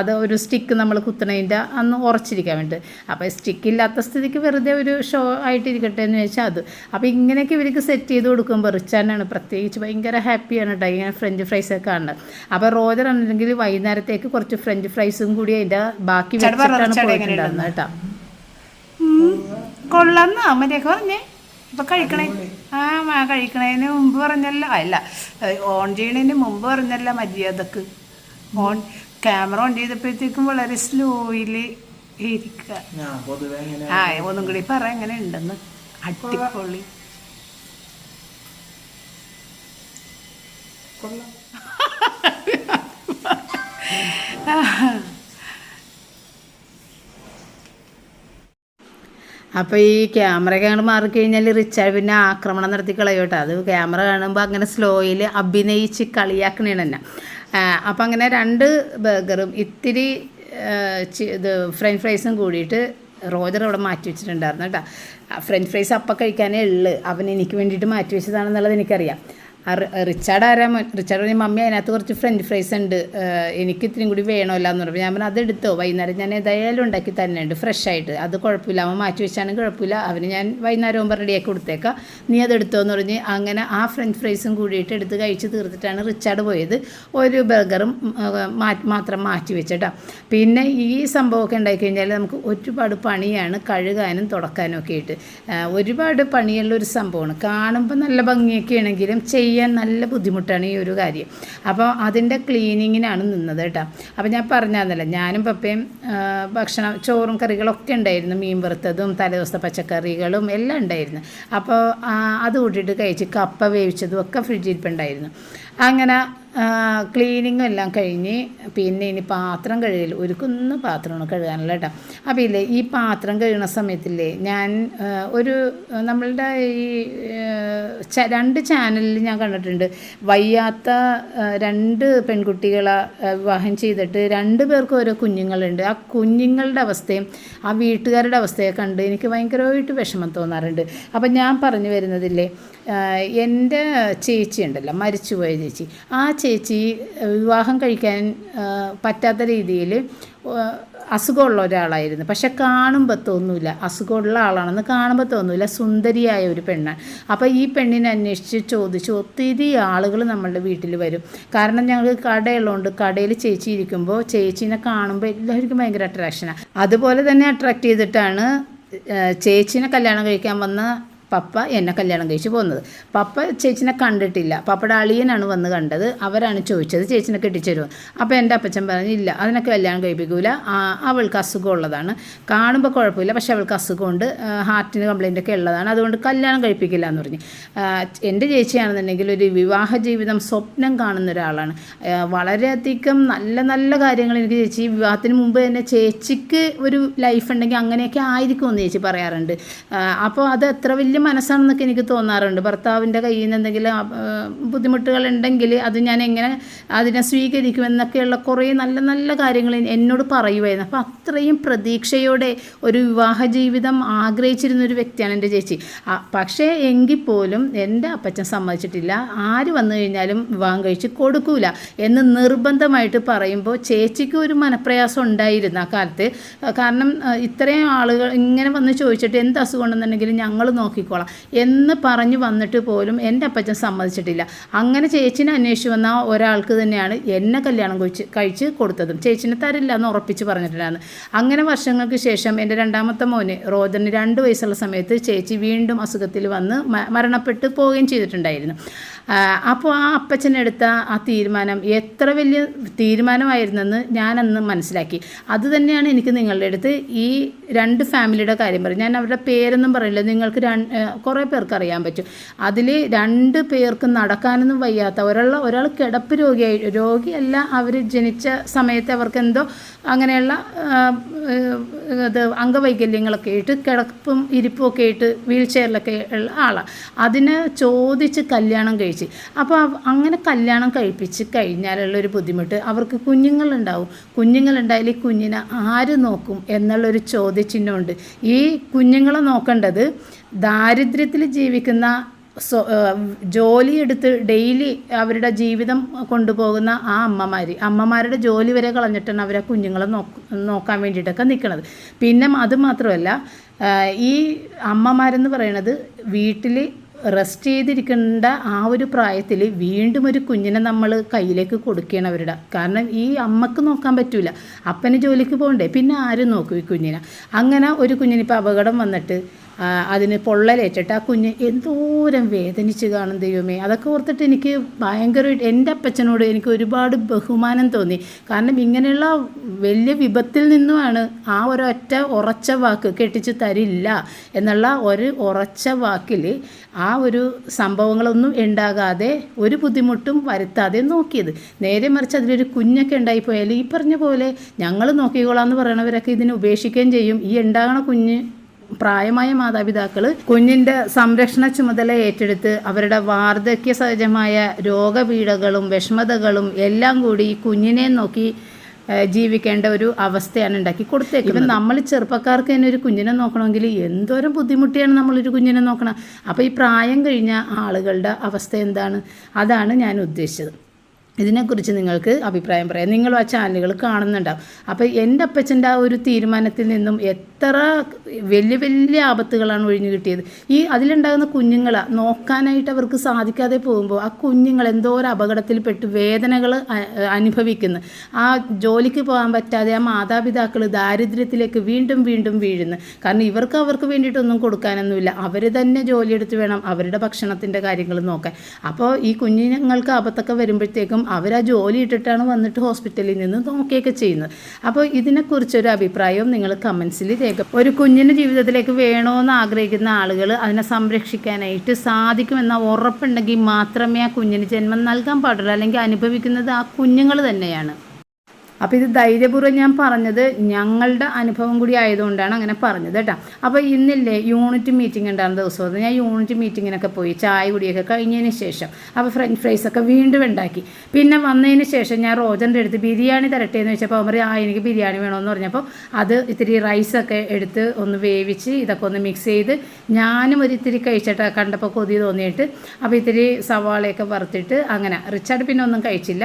അത് ഒരു സ്റ്റിക്ക് നമ്മൾ കുത്തണതിന്റെ അന്ന് ഉറച്ചിരിക്കാൻ വേണ്ടി അപ്പോൾ സ്റ്റിക്ക് ഇല്ലാത്ത സ്ഥിതിക്ക് വെറുതെ ഒരു ഷോ ആയിട്ടിരിക്കട്ടെ എന്ന് വെച്ചാൽ അത്. അപ്പോൾ ഇങ്ങനെയൊക്കെ ഇവർക്ക് സെറ്റ് ചെയ്ത് കൊടുക്കുമ്പോൾ റിച്ചാനാണ് പ്രത്യേകിച്ച് ഭയങ്കര ഹാപ്പിയാണ് കേട്ടോ ഇങ്ങനെ ഫ്രഞ്ച് ഫ്രൈസ് ഒക്കെ കാണുന്നത്. അപ്പോൾ റോജർ ആണെങ്കിൽ വൈകുന്നേരത്തേക്ക് കുറച്ച് ഫ്രഞ്ച് ഫ്രൈസും കൂടി അതിന്റെ ബാക്കി വെച്ചിട്ടാണ് പോയിട്ടുണ്ടായിരുന്നത് കേട്ടോ. കൊള്ളാന്നാ അമ്മയൊക്കെ പറഞ്ഞേ. ഇപ്പം കഴിക്കണേ. ആ കഴിക്കണതിന് മുമ്പ് പറഞ്ഞല്ല. അല്ല ഓൺ ചെയ്യണതിന് മുമ്പ് പറഞ്ഞല്ല മര്യാദയ്ക്ക്. ഓൺ ക്യാമറ ഓൺ ചെയ്തപ്പോഴത്തേക്കും വളരെ സ്ലോയിൽ ഇരിക്കുക. ഞാൻ പൊതുവെ ഇങ്ങനെ ആ ഒന്നും കൂടി പറ എങ്ങനെ ഉണ്ടെന്ന്. അടിപൊളി. കൊള്ളാം. അപ്പോൾ ഈ ക്യാമറയൊക്കെ അങ്ങോട്ട് മാറിക്കഴിഞ്ഞാൽ റിച്ചാർഡ് പിന്നെ ആക്രമണം നടത്തി കളയോട്ടെ അത് ക്യാമറ കാണുമ്പോൾ അങ്ങനെ സ്ലോയിൽ അഭിനയിച്ച് കളിയാക്കണേണ് അപ്പോൾ അങ്ങനെ രണ്ട് ബർഗറും ഇത്തിരി ഇത് ഫ്രഞ്ച് ഫ്രൈസും കൂടിയിട്ട് റോജർ അവിടെ മാറ്റി വെച്ചിട്ടുണ്ടായിരുന്നു കേട്ടോ. ഫ്രഞ്ച് ഫ്രൈസ് അപ്പം കഴിക്കാനേ ഉള്ളു. അവൻ എനിക്ക് വേണ്ടിയിട്ട് മാറ്റി വെച്ചതാണെന്നുള്ളത് എനിക്കറിയാം. റിച്ചാർഡ് ആരാ റിച്ചാർഡ് പറഞ്ഞു മമ്മി അതിനകത്ത് കുറച്ച് ഫ്രഞ്ച് ഫ്രൈസ് ഉണ്ട്. എനിക്ക് ഇത്രയും കൂടി വേണമല്ലോ എന്ന് പറഞ്ഞു. ഞാൻ പറഞ്ഞു അതെടുത്തോ. വൈകുന്നേരം ഞാൻ ഏതായാലും ഉണ്ടാക്കി തന്നെയുണ്ട് ഫ്രഷ് ആയിട്ട്. അത് കുഴപ്പമില്ല. അവൻ മാറ്റി വെച്ചാലും കുഴപ്പമില്ല. അവന് ഞാൻ വൈകുന്നേരം ആകുമ്പോൾ റെഡിയാക്കി കൊടുത്തേക്കാം. നീ അത് എടുത്തോ എന്ന് പറഞ്ഞ് അങ്ങനെ ആ ഫ്രഞ്ച് ഫ്രൈസും കൂടിയിട്ട് എടുത്ത് കഴിച്ച് തീർത്തിട്ടാണ് റിച്ചാർഡ് പോയത്. ഒരു ബർഗറും മാത്രം മാറ്റി വെച്ചിട്ടാ. പിന്നെ ഈ സംഭവമൊക്കെ ഉണ്ടാക്കി കഴിഞ്ഞാൽ നമുക്ക് ഒരുപാട് പണിയാണ് കഴുകാനും തുടക്കാനും ഒക്കെ ആയിട്ട്. ഒരുപാട് പണിയുള്ള ഒരു സംഭവമാണ്. കാണുമ്പോൾ നല്ല ഭംഗിയൊക്കെ ആണെങ്കിലും ചെയ്യാൻ നല്ല ബുദ്ധിമുട്ടാണ് ഈ ഒരു കാര്യം. അപ്പോൾ അതിന്റെ ക്ലീനിങ്ങിനാണ് നിന്നത് കേട്ടോ. അപ്പോൾ ഞാൻ പറഞ്ഞതല്ല ഞാനും പപ്പയും ഭക്ഷണം ചോറും കറികളൊക്കെ ഉണ്ടായിരുന്നു. മീൻ വറുത്തതും തലേദിവസത്തെ പച്ചക്കറികളും എല്ലാം ഉണ്ടായിരുന്നു. അപ്പോൾ അത് കൂട്ടിയിട്ട് കഴിച്ച് കപ്പ വേവിച്ചതും ഒക്കെ ഫ്രിഡ്ജിൽ ഇപ്പം ഉണ്ടായിരുന്നു. അങ്ങനെ ക്ലീനിങ്ങും എല്ലാം കഴിഞ്ഞ് പിന്നെ ഇനി പാത്രം കഴുകൽ ഒരു കുന്ന് പാത്രമാണ് കഴുകാനുള്ള കേട്ടോ അപ്പോൾ ഇല്ലേ ഈ പാത്രം കഴുകുന്ന സമയത്തില്ലേ ഞാൻ ഒരു നമ്മളുടെ ഈ രണ്ട് ചാനലിൽ ഞാൻ കണ്ടിട്ടുണ്ട്. വയ്യാത്ത രണ്ട് പെൺകുട്ടികളെ വിവാഹം ചെയ്തിട്ട് രണ്ട് പേർക്കും ഓരോ കുഞ്ഞുങ്ങളുണ്ട്. ആ കുഞ്ഞുങ്ങളുടെ അവസ്ഥയും ആ വീട്ടുകാരുടെ അവസ്ഥയെ കണ്ട് എനിക്ക് ഭയങ്കരമായിട്ട് വിഷമം തോന്നാറുണ്ട്. അപ്പം ഞാൻ പറഞ്ഞു വരുന്നതില്ലേ എന്റെ ചേച്ചി ഉണ്ടല്ലോ മരിച്ചുപോയ ചേച്ചി. ആ ചേച്ചി വിവാഹം കഴിക്കാൻ പറ്റാത്ത രീതിയിൽ അസുഖമുള്ള ഒരാളായിരുന്നു. പക്ഷെ കാണുമ്പോൾ തോന്നൂല അസുഖമുള്ള ആളാണെന്ന് കാണുമ്പോൾ തോന്നൂല സുന്ദരിയായ ഒരു പെണ്ണാണ്. അപ്പോൾ ഈ പെണ്ണിനെ അന്വേഷിച്ച് ചോദിച്ച് ഒത്തിരി ആളുകൾ നമ്മളുടെ വീട്ടിൽ വരും. കാരണം ഞങ്ങൾ കടയുള്ളതുകൊണ്ട് കടയിൽ ചേച്ചി ഇരിക്കുമ്പോൾ ചേച്ചീനെ കാണുമ്പോൾ എല്ലാവർക്കും ഭയങ്കര അട്രാക്ഷനാണ് അതുപോലെ തന്നെ അട്രാക്ട് ചെയ്തിട്ടാണ് ചേച്ചീനെ കല്യാണം കഴിക്കാൻ വന്ന പപ്പ എന്നെ കല്യാണം കഴിച്ച് പോകുന്നത് പപ്പ ചേച്ചിനെ കണ്ടിട്ടില്ല. പപ്പയുടെ അളിയനാണ് വന്ന് കണ്ടത്. അവരാണ് ചോദിച്ചത് ചേച്ചിനെ കെട്ടിച്ചേരുമോ അപ്പോൾ എന്റെ അപ്പച്ചൻ പറഞ്ഞു ഇല്ല അതിനൊക്കെ കല്യാണം കഴിപ്പിക്കൂല. അവൾക്ക് അസുഖമുള്ളതാണ് കാണുമ്പോൾ കുഴപ്പമില്ല പക്ഷേ അവൾക്ക് അസുഖമുണ്ട് ഹാർട്ടിന് കംപ്ലൈന്റ് ഒക്കെ ഉള്ളതാണ്. അതുകൊണ്ട് കല്യാണം കഴിപ്പിക്കില്ല എന്ന് പറഞ്ഞു. എന്റെ ചേച്ചിയാണെന്നുണ്ടെങ്കിൽ ഒരു വിവാഹ ജീവിതം സ്വപ്നം കാണുന്ന ഒരാളാണ്. വളരെയധികം നല്ല നല്ല കാര്യങ്ങൾ എനിക്ക് ചേച്ചി വിവാഹത്തിന് മുമ്പ് തന്നെ ചേച്ചിക്ക് ഒരു ലൈഫ് ഉണ്ടെങ്കിൽ അങ്ങനെയൊക്കെ ആയിരിക്കുമെന്ന് ചേച്ചി പറയാറുണ്ട്. അപ്പോൾ അത് എത്ര വലിയ മനസ്സാണെന്നൊക്കെ എനിക്ക് തോന്നാറുണ്ട്. ഭർത്താവിന്റെ കയ്യിൽ നിന്ന് എന്തെങ്കിലും ബുദ്ധിമുട്ടുകൾ ഉണ്ടെങ്കിൽ അത് ഞാൻ എങ്ങനെ അതിനെ സ്വീകരിക്കുമെന്നൊക്കെയുള്ള കുറേ നല്ല നല്ല കാര്യങ്ങൾ എന്നോട് പറയുമായിരുന്നു അപ്പോൾ അത്രയും പ്രതീക്ഷയോടെ ഒരു വിവാഹ ജീവിതം ആഗ്രഹിച്ചിരുന്ന ഒരു വ്യക്തിയാണ് എന്റെ ചേച്ചി. പക്ഷേ എങ്കിൽ പോലും എന്റെ അപ്പച്ചൻ സമ്മതിച്ചിട്ടില്ല. ആര് വന്നു കഴിഞ്ഞാലും വിവാഹം കഴിച്ച് കൊടുക്കൂല എന്ന് നിർബന്ധമായിട്ട് പറയുമ്പോൾ ചേച്ചിക്ക് ഒരു മനപ്രയാസം ഉണ്ടായിരുന്നു ആ കാലത്ത്. കാരണം ഇത്രയും ആളുകൾ ഇങ്ങനെ വന്ന് ചോദിച്ചിട്ട് എന്ത് അസുഖം ഉണ്ടെന്നുണ്ടെങ്കിലും ഞങ്ങൾ നോക്കിക്കോളാം. എന്ന് പറഞ്ഞു വന്നിട്ട് പോലും എന്റെ അപ്പച്ചൻ സമ്മതിച്ചിട്ടില്ല. അങ്ങനെ ചേച്ചിനെ അന്വേഷിച്ച് വന്ന ഒരാൾക്ക് തന്നെയാണ് എന്നെ കല്യാണം കഴിച്ച് കഴിച്ച് കൊടുത്തതും. ചേച്ചിനെ തരില്ല എന്ന് ഉറപ്പിച്ച് പറഞ്ഞിട്ടുണ്ടായിരുന്നു. അങ്ങനെ വർഷങ്ങൾക്ക് ശേഷം എന്റെ രണ്ടാമത്തെ മോന് റോദന് രണ്ട് വയസ്സുള്ള സമയത്ത് ചേച്ചി വീണ്ടും അസുഖത്തിൽ വന്ന് മരണപ്പെട്ട് പോവുകയും ചെയ്തിട്ടുണ്ടായിരുന്നു. അപ്പോൾ ആ അപ്പച്ചനെടുത്ത ആ തീരുമാനം എത്ര വലിയ തീരുമാനമായിരുന്നെന്ന് ഞാനന്ന് മനസ്സിലാക്കി. അതുതന്നെയാണ് എനിക്ക് നിങ്ങളുടെ അടുത്ത് ഈ രണ്ട് ഫാമിലിയുടെ കാര്യം പറയും ഞാൻ അവരുടെ പേരൊന്നും പറയില്ല. നിങ്ങൾക്ക് കുറേ പേർക്ക് അറിയാൻ പറ്റും. അതിൽ രണ്ട് പേർക്ക് നടക്കാനൊന്നും വയ്യാത്ത ഒരാൾ ഒരാൾ കിടപ്പ് രോഗിയായി രോഗിയല്ല അവർ ജനിച്ച സമയത്ത് അവർക്ക് എന്തോ അങ്ങനെയുള്ള ഇത് അംഗവൈകല്യങ്ങളൊക്കെ ആയിട്ട് കിടപ്പും ഇരിപ്പും ഒക്കെ ആയിട്ട് വീൽ ചെയറിലൊക്കെ ഉള്ള ആളാണ് അതിനെ ചോദിച്ച് കല്യാണം കഴിച്ച്. അപ്പോൾ അങ്ങനെ കല്യാണം കഴിപ്പിച്ച് കഴിഞ്ഞാലുള്ളൊരു ബുദ്ധിമുട്ട് അവർക്ക് കുഞ്ഞുങ്ങളുണ്ടാവും. കുഞ്ഞുങ്ങളുണ്ടായാൽ ഈ കുഞ്ഞിനെ ആര് നോക്കും എന്നുള്ളൊരു ചോദ്യചിഹ്നമുണ്ട്. ഈ കുഞ്ഞുങ്ങളെ നോക്കേണ്ടത് ദാരിദ്ര്യത്തിൽ ജീവിക്കുന്ന സ്വ ജോലിയെടുത്ത് ഡെയിലി അവരുടെ ജീവിതം കൊണ്ടുപോകുന്ന ആ അമ്മമാർ അമ്മമാരുടെ ജോലി വരെ കളഞ്ഞിട്ടാണ് അവരെ കുഞ്ഞുങ്ങളെ നോക്ക് നോക്കാൻ വേണ്ടിയിട്ടൊക്കെ നിൽക്കുന്നത് പിന്നെ അതുമാത്രമല്ല ഈ അമ്മമാരെന്ന് പറയുന്നത് വീട്ടിൽ റെസ്റ്റ് ചെയ്തിരിക്കേണ്ട ആ ഒരു പ്രായത്തിൽ വീണ്ടും ഒരു കുഞ്ഞിനെ നമ്മൾ കയ്യിലേക്ക് കൊടുക്കുകയാണ് അവരുടെ. കാരണം ഈ അമ്മയ്ക്ക് നോക്കാൻ പറ്റില്ല അപ്പന് ജോലിക്ക് പോകണ്ടേ? പിന്നെ ആരും നോക്കും ഈ കുഞ്ഞിനെ? അങ്ങനെ ഒരു കുഞ്ഞിനിപ്പോൾ അപകടം വന്നിട്ട് അതിന് പൊള്ളലേറ്റിട്ട് ആ കുഞ്ഞ് എന്തോരം വേദനിച്ച് കാണും ദൈവമേ. അതൊക്കെ ഓർത്തിട്ട് എനിക്ക് ഭയങ്കര എന്റെ അപ്പച്ചനോട് എനിക്ക് ഒരുപാട് ബഹുമാനം തോന്നി. കാരണം ഇങ്ങനെയുള്ള വലിയ വിപത്തിൽ നിന്നുമാണ് ആ ഒരൊറ്റ ഉറച്ച വാക്ക് കെട്ടിച്ച് തരില്ല എന്നുള്ള ഒരു ഉറച്ച വാക്കിൽ ആ ഒരു സംഭവങ്ങളൊന്നും ഉണ്ടാകാതെ ഒരു ബുദ്ധിമുട്ടും വരുത്താതെ നോക്കിയത്. നേരെ മറിച്ച് അതിലൊരു കുഞ്ഞൊക്കെ ഉണ്ടായിപ്പോയാൽ ഈ പറഞ്ഞ പോലെ ഞങ്ങൾ നോക്കിക്കോളാം എന്ന് പറയണവരൊക്കെ ഇതിനെ ഉപേക്ഷിക്കുകയും ചെയ്യും. ഈ ഉണ്ടാകണ കുഞ്ഞ് പ്രായമായ മാതാപിതാക്കൾ കുഞ്ഞിന്റെ സംരക്ഷണ ചുമതല ഏറ്റെടുത്ത് അവരുടെ വാർദ്ധക്യ സഹജമായ രോഗപീഠകളും വിഷമതകളും എല്ലാം കൂടി കുഞ്ഞിനെ നോക്കി ജീവിക്കേണ്ട ഒരു അവസ്ഥയാണ് ഉണ്ടാക്കി കൊടുത്തേക്കുന്നത്. നമ്മൾ ചെറുപ്പക്കാർക്ക് തന്നെ ഒരു കുഞ്ഞിനെ നോക്കണമെങ്കിൽ എന്തോരം ബുദ്ധിമുട്ടിയാണ് നമ്മളൊരു കുഞ്ഞിനെ നോക്കണം. അപ്പോൾ ഈ പ്രായം കഴിഞ്ഞ ആളുകളുടെ അവസ്ഥ എന്താണ്? അതാണ് ഞാൻ ഉദ്ദേശിച്ചത്. ഇതിനെക്കുറിച്ച് നിങ്ങൾക്ക് അഭിപ്രായം പറയാം. നിങ്ങളും ആ ചാനലുകൾ കാണുന്നുണ്ടാവും. അപ്പോൾ എന്റെ അപ്പച്ചന്റെ ആ ഒരു തീരുമാനത്തിൽ നിന്നും എത്ര വലിയ വലിയ ആപത്തുകളാണ് ഒഴിഞ്ഞു കിട്ടിയത്. ഈ അതിലുണ്ടാകുന്ന കുഞ്ഞുങ്ങളെ നോക്കാനായിട്ട് അവർക്ക് സാധിക്കാതെ പോകുമ്പോൾ ആ കുഞ്ഞുങ്ങൾ എന്തോ ഒരു അപകടത്തിൽപ്പെട്ട് വേദനകൾ അനുഭവിക്കുന്നു. ആ ജോലിക്ക് പോകാൻ പറ്റാതെ ആ മാതാപിതാക്കൾ ദാരിദ്ര്യത്തിലേക്ക് വീണ്ടും വീണ്ടും വീഴുന്നു. കാരണം ഇവർക്ക് അവർക്ക് വേണ്ടിയിട്ടൊന്നും കൊടുക്കാനൊന്നുമില്ല. അവർ തന്നെ ജോലിയെടുത്ത് വേണം അവരുടെ ഭക്ഷണത്തിന്റെ കാര്യങ്ങൾ നോക്കാൻ. അപ്പോൾ ഈ കുഞ്ഞുങ്ങൾക്ക് ആപത്തൊക്കെ വരുമ്പോഴത്തേക്കും അവർ ആ ജോലി ഇട്ടിട്ടാണ് വന്നിട്ട് ഹോസ്പിറ്റലിൽ നിന്ന് നോക്കിയൊക്കെ ചെയ്യുന്നത്. അപ്പോൾ ഇതിനെക്കുറിച്ചൊരു അഭിപ്രായവും നിങ്ങൾ കമൻസിൽ രേഖ ഒരു കുഞ്ഞിന്റെ ജീവിതത്തിലേക്ക് വേണമെന്ന് ആഗ്രഹിക്കുന്ന ആളുകൾ അതിനെ സംരക്ഷിക്കാനായിട്ട് സാധിക്കുമെന്ന ഉറപ്പുണ്ടെങ്കിൽ മാത്രമേ ആ കുഞ്ഞിന് ജന്മം നൽകാൻ പാടുള്ളൂ. അല്ലെങ്കിൽ അനുഭവിക്കുന്നത് ആ കുഞ്ഞുങ്ങൾ തന്നെയാണ്. അപ്പോൾ ഇത് ധൈര്യപൂർവം ഞാൻ പറഞ്ഞത് ഞങ്ങളുടെ അനുഭവം കൂടി ആയതുകൊണ്ടാണ് അങ്ങനെ പറഞ്ഞത് കേട്ടോ. അപ്പോൾ ഇന്നില്ലേ യൂണിറ്റ് മീറ്റിംഗ് ഉണ്ടാകുന്ന ദിവസം. ഞാൻ യൂണിറ്റ് മീറ്റിങ്ങിനൊക്കെ പോയി ചായ കുടിയൊക്കെ കഴിഞ്ഞതിന് ശേഷം. അപ്പോൾ ഫ്രഞ്ച് ഫ്രൈസ് ഒക്കെ വീണ്ടും ഉണ്ടാക്കി. പിന്നെ വന്നതിന് ശേഷം ഞാൻ റോജന്റെ അടുത്ത് ബിരിയാണി തരട്ടെ എന്ന് വെച്ചപ്പോൾ അവർ ആ എനിക്ക് ബിരിയാണി വേണമെന്ന് പറഞ്ഞപ്പോൾ അത് ഇത്തിരി റൈസൊക്കെ എടുത്ത് ഒന്ന് വേവിച്ച് ഇതൊക്കെ ഒന്ന് മിക്സ് ചെയ്ത് ഞാനും ഒരു ഇത്തിരി കഴിച്ചിട്ട് കണ്ടപ്പോൾ കൊതി തോന്നിയിട്ട് അപ്പോൾ ഇത്തിരി സവാളയൊക്കെ വറുത്തിട്ട് അങ്ങനെ. റിച്ചാർഡ് പിന്നെ ഒന്നും കഴിച്ചില്ല.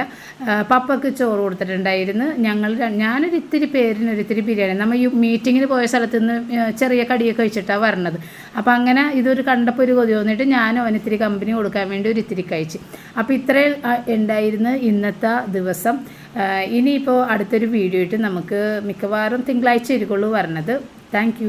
പപ്പയ്ക്ക് ചോറ് കൊടുത്തിട്ടുണ്ടായിരുന്നു. ഞങ്ങൾ ഞാനൊരു ഇത്തിരി പേരിന് ഒരു ഇത്തിരി ബിരിയാണി. നമ്മൾ ഈ മീറ്റിങ്ങിന് പോയ സ്ഥലത്ത് നിന്ന് ചെറിയ കടിയൊക്കെ കഴിച്ചിട്ടാണ് വരണത്. അപ്പോൾ അങ്ങനെ ഇതൊരു കണ്ടപ്പോൾ ഒരു കൊതി തോന്നിയിട്ട് ഞാൻ അവന് ഇത്തിരി കമ്പനി കൊടുക്കാൻ വേണ്ടി ഒരു ഇത്തിരി കഴിച്ച്. അപ്പോൾ ഇത്രയും ഉണ്ടായിരുന്നു ഇന്നത്തെ ദിവസം ഇനിയിപ്പോൾ അടുത്തൊരു വീഡിയോ ഇട്ട് നമുക്ക് മിക്കവാറും തിങ്കളാഴ്ച ഇരിക്കുള്ളൂ വരണത്. താങ്ക്